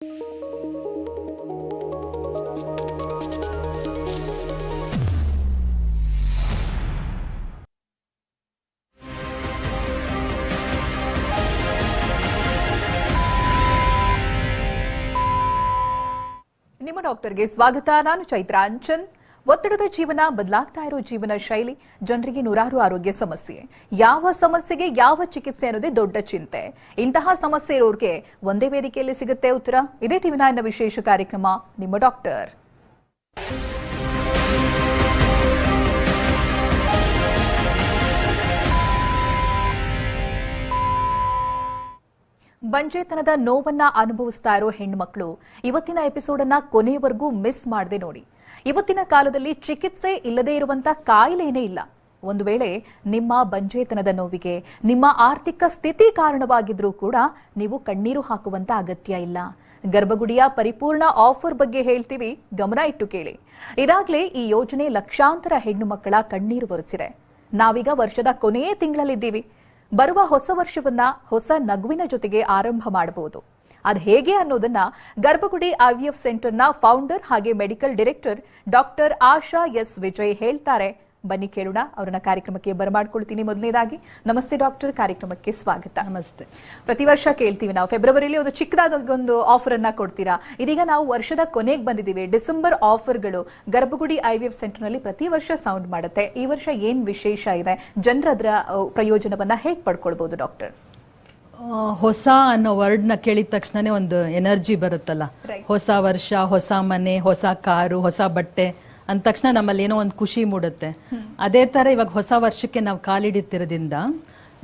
ನಿಮ್ಮ ಡಾಕ್ಟರ್ಗೆ ಸ್ವಾಗತ. ನಾನು ಚೈತ್ರ ಅಂಚನ್. ಒತ್ತಡದ ಜೀವನ, ಬದಲಾಗ್ತಾ ಇರೋ ಜೀವನ ಶೈಲಿ, ಜನರಿಗೆ ನೂರಾರು ಆರೋಗ್ಯ ಸಮಸ್ಯೆ. ಯಾವ ಸಮಸ್ಯೆಗೆ ಯಾವ ಚಿಕಿತ್ಸೆ ಅನ್ನೋದೇ ದೊಡ್ಡ ಚಿಂತೆ. ಇಂತಹ ಸಮಸ್ಯೆ ಇರೋರಿಗೆ ಒಂದೇ ವೇದಿಕೆಯಲ್ಲಿ ಸಿಗುತ್ತೆ ಉತ್ತರ. ಇದೇ ಟಿವಿ ನೈನ್ನ ವಿಶೇಷ ಕಾರ್ಯಕ್ರಮ. ನಿಮ್ಮ ಡಾಕ್ಟರ್. ಬಂಜೆತನದ ನೋವನ್ನ ಅನುಭವಿಸ್ತಾ ಇರೋ ಹೆಣ್ಮಕ್ಳು ಇವತ್ತಿನ ಎಪಿಸೋಡ್ ಅನ್ನ ಕೊನೆಯವರೆಗೂ ಮಿಸ್ ಮಾಡದೆ ನೋಡಿ. ಇವತ್ತಿನ ಕಾಲದಲ್ಲಿ ಚಿಕಿತ್ಸೆ ಇಲ್ಲದೇ ಇರುವಂತ ಕಾಯಿಲೆನೇ ಇಲ್ಲ. ಒಂದು ವೇಳೆ ನಿಮ್ಮ ಬಂಜೇತನದ ನೋವಿಗೆ, ನಿಮ್ಮ ಆರ್ಥಿಕ ಸ್ಥಿತಿ ಕಾರಣವಾಗಿದ್ರೂ ಕೂಡ ನೀವು ಕಣ್ಣೀರು ಹಾಕುವಂತ ಅಗತ್ಯ ಇಲ್ಲ. ಗರ್ಭಗುಡಿಯ ಪರಿಪೂರ್ಣ ಆಫರ್ ಬಗ್ಗೆ ಹೇಳ್ತೀವಿ, ಗಮನ ಇಟ್ಟು ಕೇಳಿ. ಇದಾಗಲೇ ಈ ಯೋಜನೆ ಲಕ್ಷಾಂತರ ಹೆಣ್ಣು ಮಕ್ಕಳ ಕಣ್ಣೀರು ಒರೆಸಿದೆ. ನಾವೀಗ ವರ್ಷದ ಕೊನೆಯ ತಿಂಗಳಲ್ಲಿದ್ದೀವಿ. ಬರುವ ಹೊಸ ವರ್ಷವನ್ನ ಹೊಸ ನಗುವಿನ ಜೊತೆಗೆ ಆರಂಭ ಮಾಡಬಹುದು. ಅದು ಹೇಗೆ ಅನ್ನೋದನ್ನ ಗರ್ಭಗುಡಿ ಐವಿಎಫ್ ಸೆಂಟರ್ನ ಫೌಂಡರ್ ಹಾಗೆ medical director doctor Asha S Vijay ಹೇಳ್ತಾರೆ. ಬನ್ನಿ ಕೇಳೋಣ ಅವರನ್ನ ಕಾರ್ಯಕ್ರಮಕ್ಕೆ ಬರಮಾಡ್ಕೊಳ್ತೀನಿ ಮೊದಲನೇದಾಗಿ. ನಮಸ್ತೆ ಡಾಕ್ಟರ್ ಕಾರ್ಯಕ್ರಮಕ್ಕೆ ಸ್ವಾಗತ. ನಮಸ್ತೆ. ಪ್ರತಿ ವರ್ಷ ಕೇಳ್ತೀವಿ ನಾವು ಫೆಬ್ರವರಿಲಿ ಒಂದು ಚಿಕ್ಕದಾದ ಒಂದು ಆಫರ್ ಅನ್ನ ಕೊಡ್ತೀರಾ? ಇದೀಗ ನಾವು ವರ್ಷದ ಕೊನೆಗೆ ಬಂದಿದ್ದೀವಿ ಡಿಸೆಂಬರ್ ಆಫರ್ಗಳು ಗರ್ಭಗುಡಿ ಐವಿಎಫ್ ಸೆಂಟರ್ನಲ್ಲಿ ಪ್ರತಿ ವರ್ಷ ಸೌಂಡ್ ಮಾಡುತ್ತೆ. ಈ ವರ್ಷ ಏನ್ ವಿಶೇಷ ಇದೆ? ಜನರ ಅದರ ಪ್ರಯೋಜನವನ್ನ ಹೇಗೆ ಪಡ್ಕೊಳ್ಬಹುದು ಡಾಕ್ಟರ್? ಹೊಸ ಅನ್ನೋ ವರ್ಡ್ನ ಕೇಳಿದ ತಕ್ಷಣನೇ ಒಂದು ಎನರ್ಜಿ ಬರುತ್ತಲ್ಲ. ಹೊಸ ವರ್ಷ ಹೊಸ ಮನೆ ಹೊಸ ಕಾರು ಹೊಸ ಬಟ್ಟೆ ಅಂದ ತಕ್ಷಣ ನಮ್ಮಲ್ಲಿ ಏನೋ ಒಂದು ಖುಷಿ ಮೂಡುತ್ತೆ. ಅದೇ ತರ ಇವಾಗ ಹೊಸ ವರ್ಷಕ್ಕೆ ನಾವು ಕಾಲಿಡುತ್ತಿರೋದ್ರಿಂದ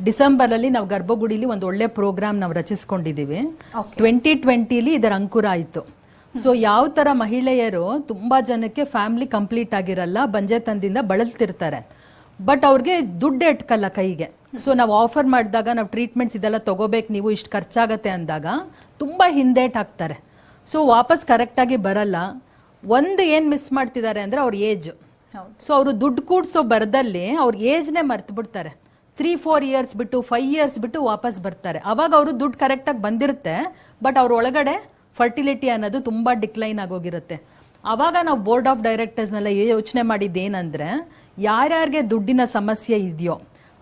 ಡಿಸೆಂಬರ್ ಅಲ್ಲಿ ನಾವು ಗರ್ಭಗುಡಿಲಿ ಒಂದು ಒಳ್ಳೆ ಪ್ರೋಗ್ರಾಮ್ ನಾವು ರಚಿಸ್ಕೊಂಡಿದೀವಿ. ಟ್ವೆಂಟಿ ಟ್ವೆಂಟಿಲಿ ಇದರ ಅಂಕುರ ಆಯ್ತು. ಸೊ ಯಾವ ತರ ಮಹಿಳೆಯರು ತುಂಬಾ ಜನಕ್ಕೆ ಫ್ಯಾಮಿಲಿ ಕಂಪ್ಲೀಟ್ ಆಗಿರಲ್ಲ ಬಂಜೆತನದಿಂದ ಬಳಲ್ತಿರ್ತಾರೆ. ಬಟ್ ಅವ್ರಿಗೆ ದುಡ್ಡು ಎಟ್ಕಲ್ಲ ಕೈಗೆ. ಸೊ ನಾವು ಆಫರ್ ಮಾಡಿದಾಗ ನಾವು ಟ್ರೀಟ್ಮೆಂಟ್ಸ್ ಇದೆಲ್ಲ ತಗೋಬೇಕು, ನೀವು ಇಷ್ಟು ಖರ್ಚಾಗತ್ತೆ ಅಂದಾಗ ತುಂಬ ಹಿಂದೇಟ್ ಹಾಕ್ತಾರೆ ಸೊ ವಾಪಸ್ ಕರೆಕ್ಟಾಗಿ ಬರಲ್ಲ. ಒಂದು ಏನು ಮಿಸ್ ಮಾಡ್ತಿದ್ದಾರೆ ಅಂದರೆ ಅವ್ರ ಏಜ್ ಸೊ ಅವರು ದುಡ್ಡು ಕೂಡ್ಸೋ ಬರದಲ್ಲಿ ಅವ್ರ ಏಜ್ನೇ ಮರ್ತು ಬಿಡ್ತಾರೆ. ತ್ರೀ ಫೋರ್ ಇಯರ್ಸ್ ಬಿಟ್ಟು ಫೈವ್ ಇಯರ್ಸ್ ಬಿಟ್ಟು ವಾಪಸ್ ಬರ್ತಾರೆ. ಅವಾಗ ಅವರು ದುಡ್ಡು ಕರೆಕ್ಟಾಗಿ ಬಂದಿರುತ್ತೆ ಬಟ್ ಅವ್ರ ಒಳಗಡೆ ಫರ್ಟಿಲಿಟಿ ಅನ್ನೋದು ತುಂಬ ಡಿಕ್ಲೈನ್ ಆಗೋಗಿರುತ್ತೆ ಆವಾಗ ನಾವು ಬೋರ್ಡ್ ಆಫ್ ಡೈರೆಕ್ಟರ್ಸ್ನೆಲ್ಲ ಯೋಚನೆ ಮಾಡಿದ್ದೇನೆಂದರೆ ಯಾರ್ಯಾರಿಗೆ ದುಡ್ಡಿನ ಸಮಸ್ಯೆ ಇದೆಯೋ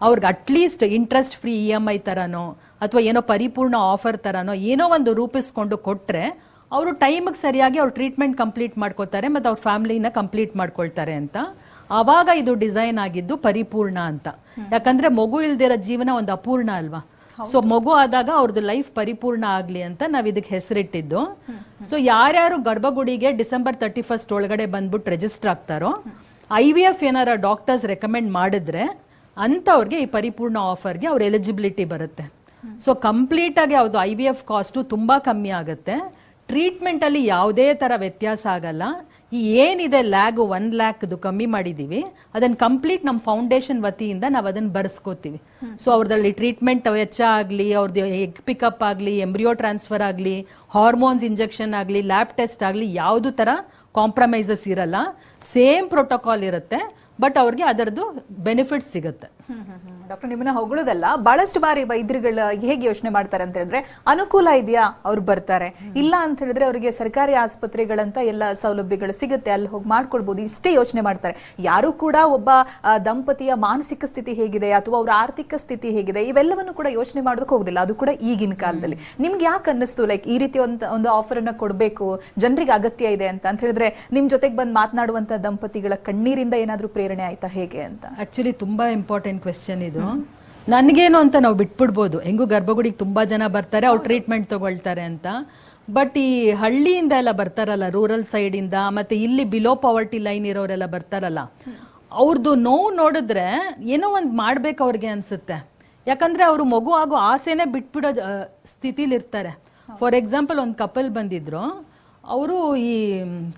ಅವ್ರಿಗೆ at least interest free E M I ತರನೋ ಅಥವಾ ಏನೋ ಪರಿಪೂರ್ಣ ಆಫರ್ ತರನೋ ಏನೋ ಒಂದು ರೂಪಿಸ್ಕೊಂಡು ಕೊಟ್ರೆ ಅವರು ಟೈಮಿಗೆ ಸರಿಯಾಗಿ ಅವ್ರ ಟ್ರೀಟ್ಮೆಂಟ್ ಕಂಪ್ಲೀಟ್ ಮಾಡ್ಕೋತಾರೆ ಮತ್ತು ಅವ್ರ ಫ್ಯಾಮಿಲಿನ ಕಂಪ್ಲೀಟ್ ಮಾಡ್ಕೊಳ್ತಾರೆ ಅಂತ. ಆವಾಗ ಇದು ಡಿಸೈನ್ ಆಗಿದ್ದು ಪರಿಪೂರ್ಣ ಅಂತ. ಯಾಕಂದ್ರೆ ಮಗು ಇಲ್ದಿರೋ ಜೀವನ ಒಂದು ಅಪೂರ್ಣ ಅಲ್ವಾ? ಸೊ ಮಗು ಆದಾಗ ಅವ್ರದ್ದು ಲೈಫ್ ಪರಿಪೂರ್ಣ ಆಗ್ಲಿ ಅಂತ ನಾವ್ ಇದಕ್ಕೆ ಹೆಸರಿಟ್ಟಿದ್ದು. ಸೊ ಯಾರ್ಯಾರು ಗರ್ಭಗುಡಿಗೆ ಡಿಸೆಂಬರ್ ತರ್ಟಿ ಫಸ್ಟ್ ಒಳಗಡೆ ಬಂದ್ಬಿಟ್ಟು ರಿಜಿಸ್ಟರ್ ಆಗ್ತಾರೋ ಐ ವಿ ಎಫ್ ಏನಾರ ಡಾಕ್ಟರ್ಸ್ ರೆಕಮೆಂಡ್ ಮಾಡಿದ್ರೆ ಅಂಥವ್ರಿಗೆ ಈ ಪರಿಪೂರ್ಣ ಆಫರ್ಗೆ ಅವ್ರ ಎಲಿಜಿಬಿಲಿಟಿ ಬರುತ್ತೆ. ಸೊ ಕಂಪ್ಲೀಟ್ ಆಗಿ ಯಾವುದು ಐ ವಿ ಎಫ್ ಕಾಸ್ಟು ತುಂಬಾ ಕಮ್ಮಿ ಆಗುತ್ತೆ. ಟ್ರೀಟ್ಮೆಂಟ್ ಅಲ್ಲಿ ಯಾವುದೇ ತರ ವ್ಯತ್ಯಾಸ ಆಗಲ್ಲ. ಈ ಏನಿದೆ ಲ್ಯಾಗ್ ಒನ್ ಲ್ಯಾಕ್ದು ಕಮ್ಮಿ ಮಾಡಿದೀವಿ. ಅದನ್ನ ಕಂಪ್ಲೀಟ್ ನಮ್ಮ ಫೌಂಡೇಶನ್ ವತಿಯಿಂದ ನಾವು ಅದನ್ನ ಬರ್ಸ್ಕೋತೀವಿ. ಸೊ ಅವ್ರದ್ರಲ್ಲಿ ಟ್ರೀಟ್ಮೆಂಟ್ ವೆಚ್ಚ ಆಗಲಿ ಅವ್ರದ್ದು ಎಗ್ ಪಿಕಪ್ ಆಗಲಿ ಎಂಬ್ರಿಯೋ ಟ್ರಾನ್ಸ್ಫರ್ ಆಗಲಿ ಹಾರ್ಮೋನ್ಸ್ ಇಂಜೆಕ್ಷನ್ ಆಗಲಿ ಲ್ಯಾಬ್ ಟೆಸ್ಟ್ ಆಗಲಿ, ಯಾವುದು ತರ ಕಾಂಪ್ರಮೈಸಸ್ ಇರಲ್ಲ. ಸೇಮ್ ಪ್ರೋಟೋಕಾಲ್ ಇರುತ್ತೆ. ಬಟ್ ಅವ್ರಿಗೆ ಅದರದ್ದು ಬೆನಿಫಿಟ್ ಸಿಗುತ್ತೆ. ಡಾಕ್ಟರ್ ನಿಮ್ಮನ್ನ ಹೊಗಳೋದಲ್ಲ, ಬಹಳಷ್ಟು ಬಾರಿ ವೈದ್ಯರುಗಳ ಹೇಗೆ ಯೋಚನೆ ಮಾಡ್ತಾರೆ ಅಂತ ಹೇಳಿದ್ರೆ, ಅನುಕೂಲ ಇದೆಯಾ, ಅವ್ರು ಬರ್ತಾರೆ. ಇಲ್ಲ ಅಂತ ಹೇಳಿದ್ರೆ ಅವರಿಗೆ ಸರ್ಕಾರಿ ಆಸ್ಪತ್ರೆಗಳಂತ ಎಲ್ಲ ಸೌಲಭ್ಯಗಳು ಸಿಗುತ್ತೆ, ಅಲ್ಲಿ ಹೋಗಿ ಮಾಡ್ಕೊಳ್ಬಹುದು ಇಷ್ಟೇ ಯೋಚನೆ ಮಾಡ್ತಾರೆ. ಯಾರು ಕೂಡ ಒಬ್ಬ ದಂಪತಿಯ ಮಾನಸಿಕ ಸ್ಥಿತಿ ಹೇಗಿದೆ, ಅಥವಾ ಅವರ ಆರ್ಥಿಕ ಸ್ಥಿತಿ ಹೇಗಿದೆ, ಇವೆಲ್ಲವನ್ನು ಕೂಡ ಯೋಚನೆ ಮಾಡೋದಕ್ಕೆ ಹೋಗುದಿಲ್ಲ. ಅದು ಕೂಡ ಈಗಿನ ಕಾಲದಲ್ಲಿ. ನಿಮ್ಗೆ ಯಾಕೆ ಅನ್ನಿಸ್ತು ಲೈಕ್ ಈ ರೀತಿ ಒಂದು ಒಂದು ಆಫರ್ ಅನ್ನ ಕೊಡಬೇಕು, ಜನರಿಗೆ ಅಗತ್ಯ ಇದೆ ಅಂತ? ಅಂತ ಹೇಳಿದ್ರೆ, ನಿಮ್ ಜೊತೆಗೆ ಬಂದು ಮಾತನಾಡುವಂತ ದಂಪತಿಗಳ ಕಣ್ಣೀರಿಂದ ಏನಾದ್ರೂ ಪ್ರೇರಣೆ ಆಯ್ತಾ ಹೇಗೆ ಅಂತ? ಆಕ್ಚುಲಿ ತುಂಬಾ ಇಂಪಾರ್ಟೆಂಟ್ ಕ್ವೆಶ್ಚನ್ ಇದು? ನನಗೇನು ಅಂತ ನಾವು ಬಿಟ್ಬಿಡ್ಬೋದು. ಹೆಂಗೂ ಗರ್ಭಗುಡಿಗೆ ತುಂಬಾ ಜನ ಬರ್ತಾರೆ ಅವ್ರು ಟ್ರೀಟ್ಮೆಂಟ್ ತಗೊಳ್ತಾರೆ ಅಂತ. ಬಟ್ ಈ ಹಳ್ಳಿಯಿಂದ ಎಲ್ಲ ಬರ್ತಾರಲ್ಲ ರೂರಲ್ ಸೈಡ್ ಇಂದ ಮತ್ತೆ ಇಲ್ಲಿ ಬಿಲೋ ಪಾವರ್ಟಿ ಲೈನ್ ಇರೋರೆಲ್ಲ ಬರ್ತಾರಲ್ಲ ಅವ್ರದ್ದು ನೋವು ನೋಡಿದ್ರೆ ಏನೋ ಒಂದು ಮಾಡ್ಬೇಕು ಅವ್ರಿಗೆ ಅನ್ಸುತ್ತೆ. ಯಾಕಂದ್ರೆ ಅವರು ಮಗು ಆಗೋ ಆಸೆನೆ ಬಿಟ್ಬಿಡೋ ಆ, ಸ್ಥಿತಿಲಿ ಇರ್ತಾರೆ ಫಾರ್ ಎಕ್ಸಾಂಪಲ್ ಒಂದು ಕಪಲ್ ಬಂದಿದ್ರು. ಅವರು ಈ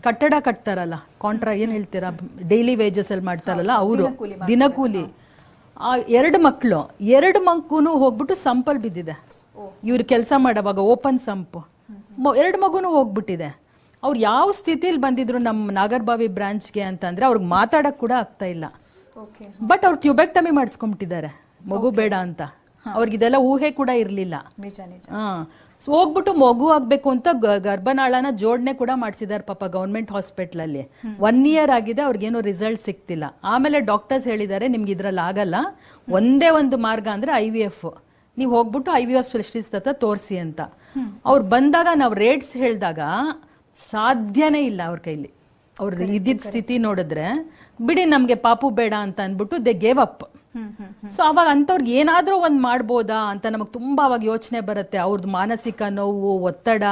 ಕಟ್ಟಡ ಕಟ್ತಾರಲ್ಲ ಕಾಂಟ್ರಾ ಏನ್ ಹೇಳ್ತೀರಾ? ಡೈಲಿ ವೇಜಸ್ ಅಲ್ಲಿ ಮಾಡ್ತಾರಲ್ಲ ಅವರು. ದಿನಕೂಲಿ. ಆ ಎರಡು ಮಕ್ಕಳು ಎರಡು ಮಕ್ಕೂನು ಹೋಗ್ಬಿಟ್ಟು ಸಂಪಲ್ ಬಿದ್ದಿದೆ. ಇವ್ರು ಕೆಲಸ ಮಾಡೋವಾಗ ಓಪನ್ ಸಂಪು. ಎರಡು ಮಗುನು ಹೋಗ್ಬಿಟ್ಟಿದೆ. ಅವ್ರು ಯಾವ ಸ್ಥಿತಿಲಿ ಬಂದಿದ್ರು ನಮ್ಮ ನಾಗರ್ಬಾವಿ ಬ್ರಾಂಚ್ಗೆ ಅಂತಂದ್ರೆ ಅವ್ರಿಗೆ ಮಾತಾಡಕ್ ಕೂಡ ಆಗ್ತಾ ಇಲ್ಲ. ಬಟ್ ಅವ್ರು ಟ್ಯೂಬೆಕ್ಟಮಿ ಮಾಡಿಸ್ಕೊಂಬಿಟ್ಟಿದ್ದಾರೆ. ಮಗು ಬೇಡ ಅಂತ. ಅವ್ರಿಗೆ ಇದೆಲ್ಲ ಊಹೆ ಕೂಡ ಇರ್ಲಿಲ್ಲ. ನಿಜ ನಿಜ. ಹಾ. ಸೊ ಹೋಗ್ಬಿಟ್ಟು ಮಗು ಆಗ್ಬೇಕು ಅಂತ ಗರ್ಭನಾಳನ ಜೋಡಣೆ ಕೂಡ ಮಾಡಿಸಿದಾರೆ ಪಾಪ ಗೌರ್ಮೆಂಟ್ ಹಾಸ್ಪಿಟಲ್ ಅಲ್ಲಿ ಒನ್ ಇಯರ್ ಆಗಿದೆ ಅವ್ರಿಗೇನು ರಿಸಲ್ಟ್ ಸಿಕ್ತಿಲ್ಲ. ಆಮೇಲೆ ಡಾಕ್ಟರ್ಸ್ ಹೇಳಿದ್ದಾರೆ ನಿಮ್ಗೆ ಇದ್ರಲ್ಲಿ ಆಗಲ್ಲ. ಒಂದೇ ಒಂದು ಮಾರ್ಗ ಅಂದ್ರೆ ಐ ವಿ ಎಫ್ ನೀವು ಹೋಗ್ಬಿಟ್ಟು ಐ ವಿ ಎಫ್ ಸ್ಪೆಷಲಿಸ್ಟ್ ಹತ್ರ ತೋರಿಸಿ ಅಂತ. ಅವ್ರು ಬಂದಾಗ ನಾವು ರೇಟ್ಸ್ ಹೇಳಿದಾಗ ಸಾಧ್ಯನೇ ಇಲ್ಲ ಅವ್ರ ಕೈಲಿ. ಅವ್ರ ಇದ್ದಿದ್ದ ಸ್ಥಿತಿ ನೋಡಿದ್ರೆ ಬಿಡಿ ನಮ್ಗೆ ಪಾಪು ಬೇಡ ಅಂತ ಅಂದ್ಬಿಟ್ಟು ದೇ ಗೇವ್ ಅಪ್ ಸೊ ಅವಾಗ ಅಂಥವ್ರಿಗೆ ಏನಾದರೂ ಒಂದ್ ಮಾಡ್ಬೋದಾ ಅಂತ ನಮಗೆ ತುಂಬಾ ಅವಾಗ ಯೋಚನೆ ಬರುತ್ತೆ. ಅವ್ರದ್ದು ಮಾನಸಿಕ ನೋವು, ಒತ್ತಡ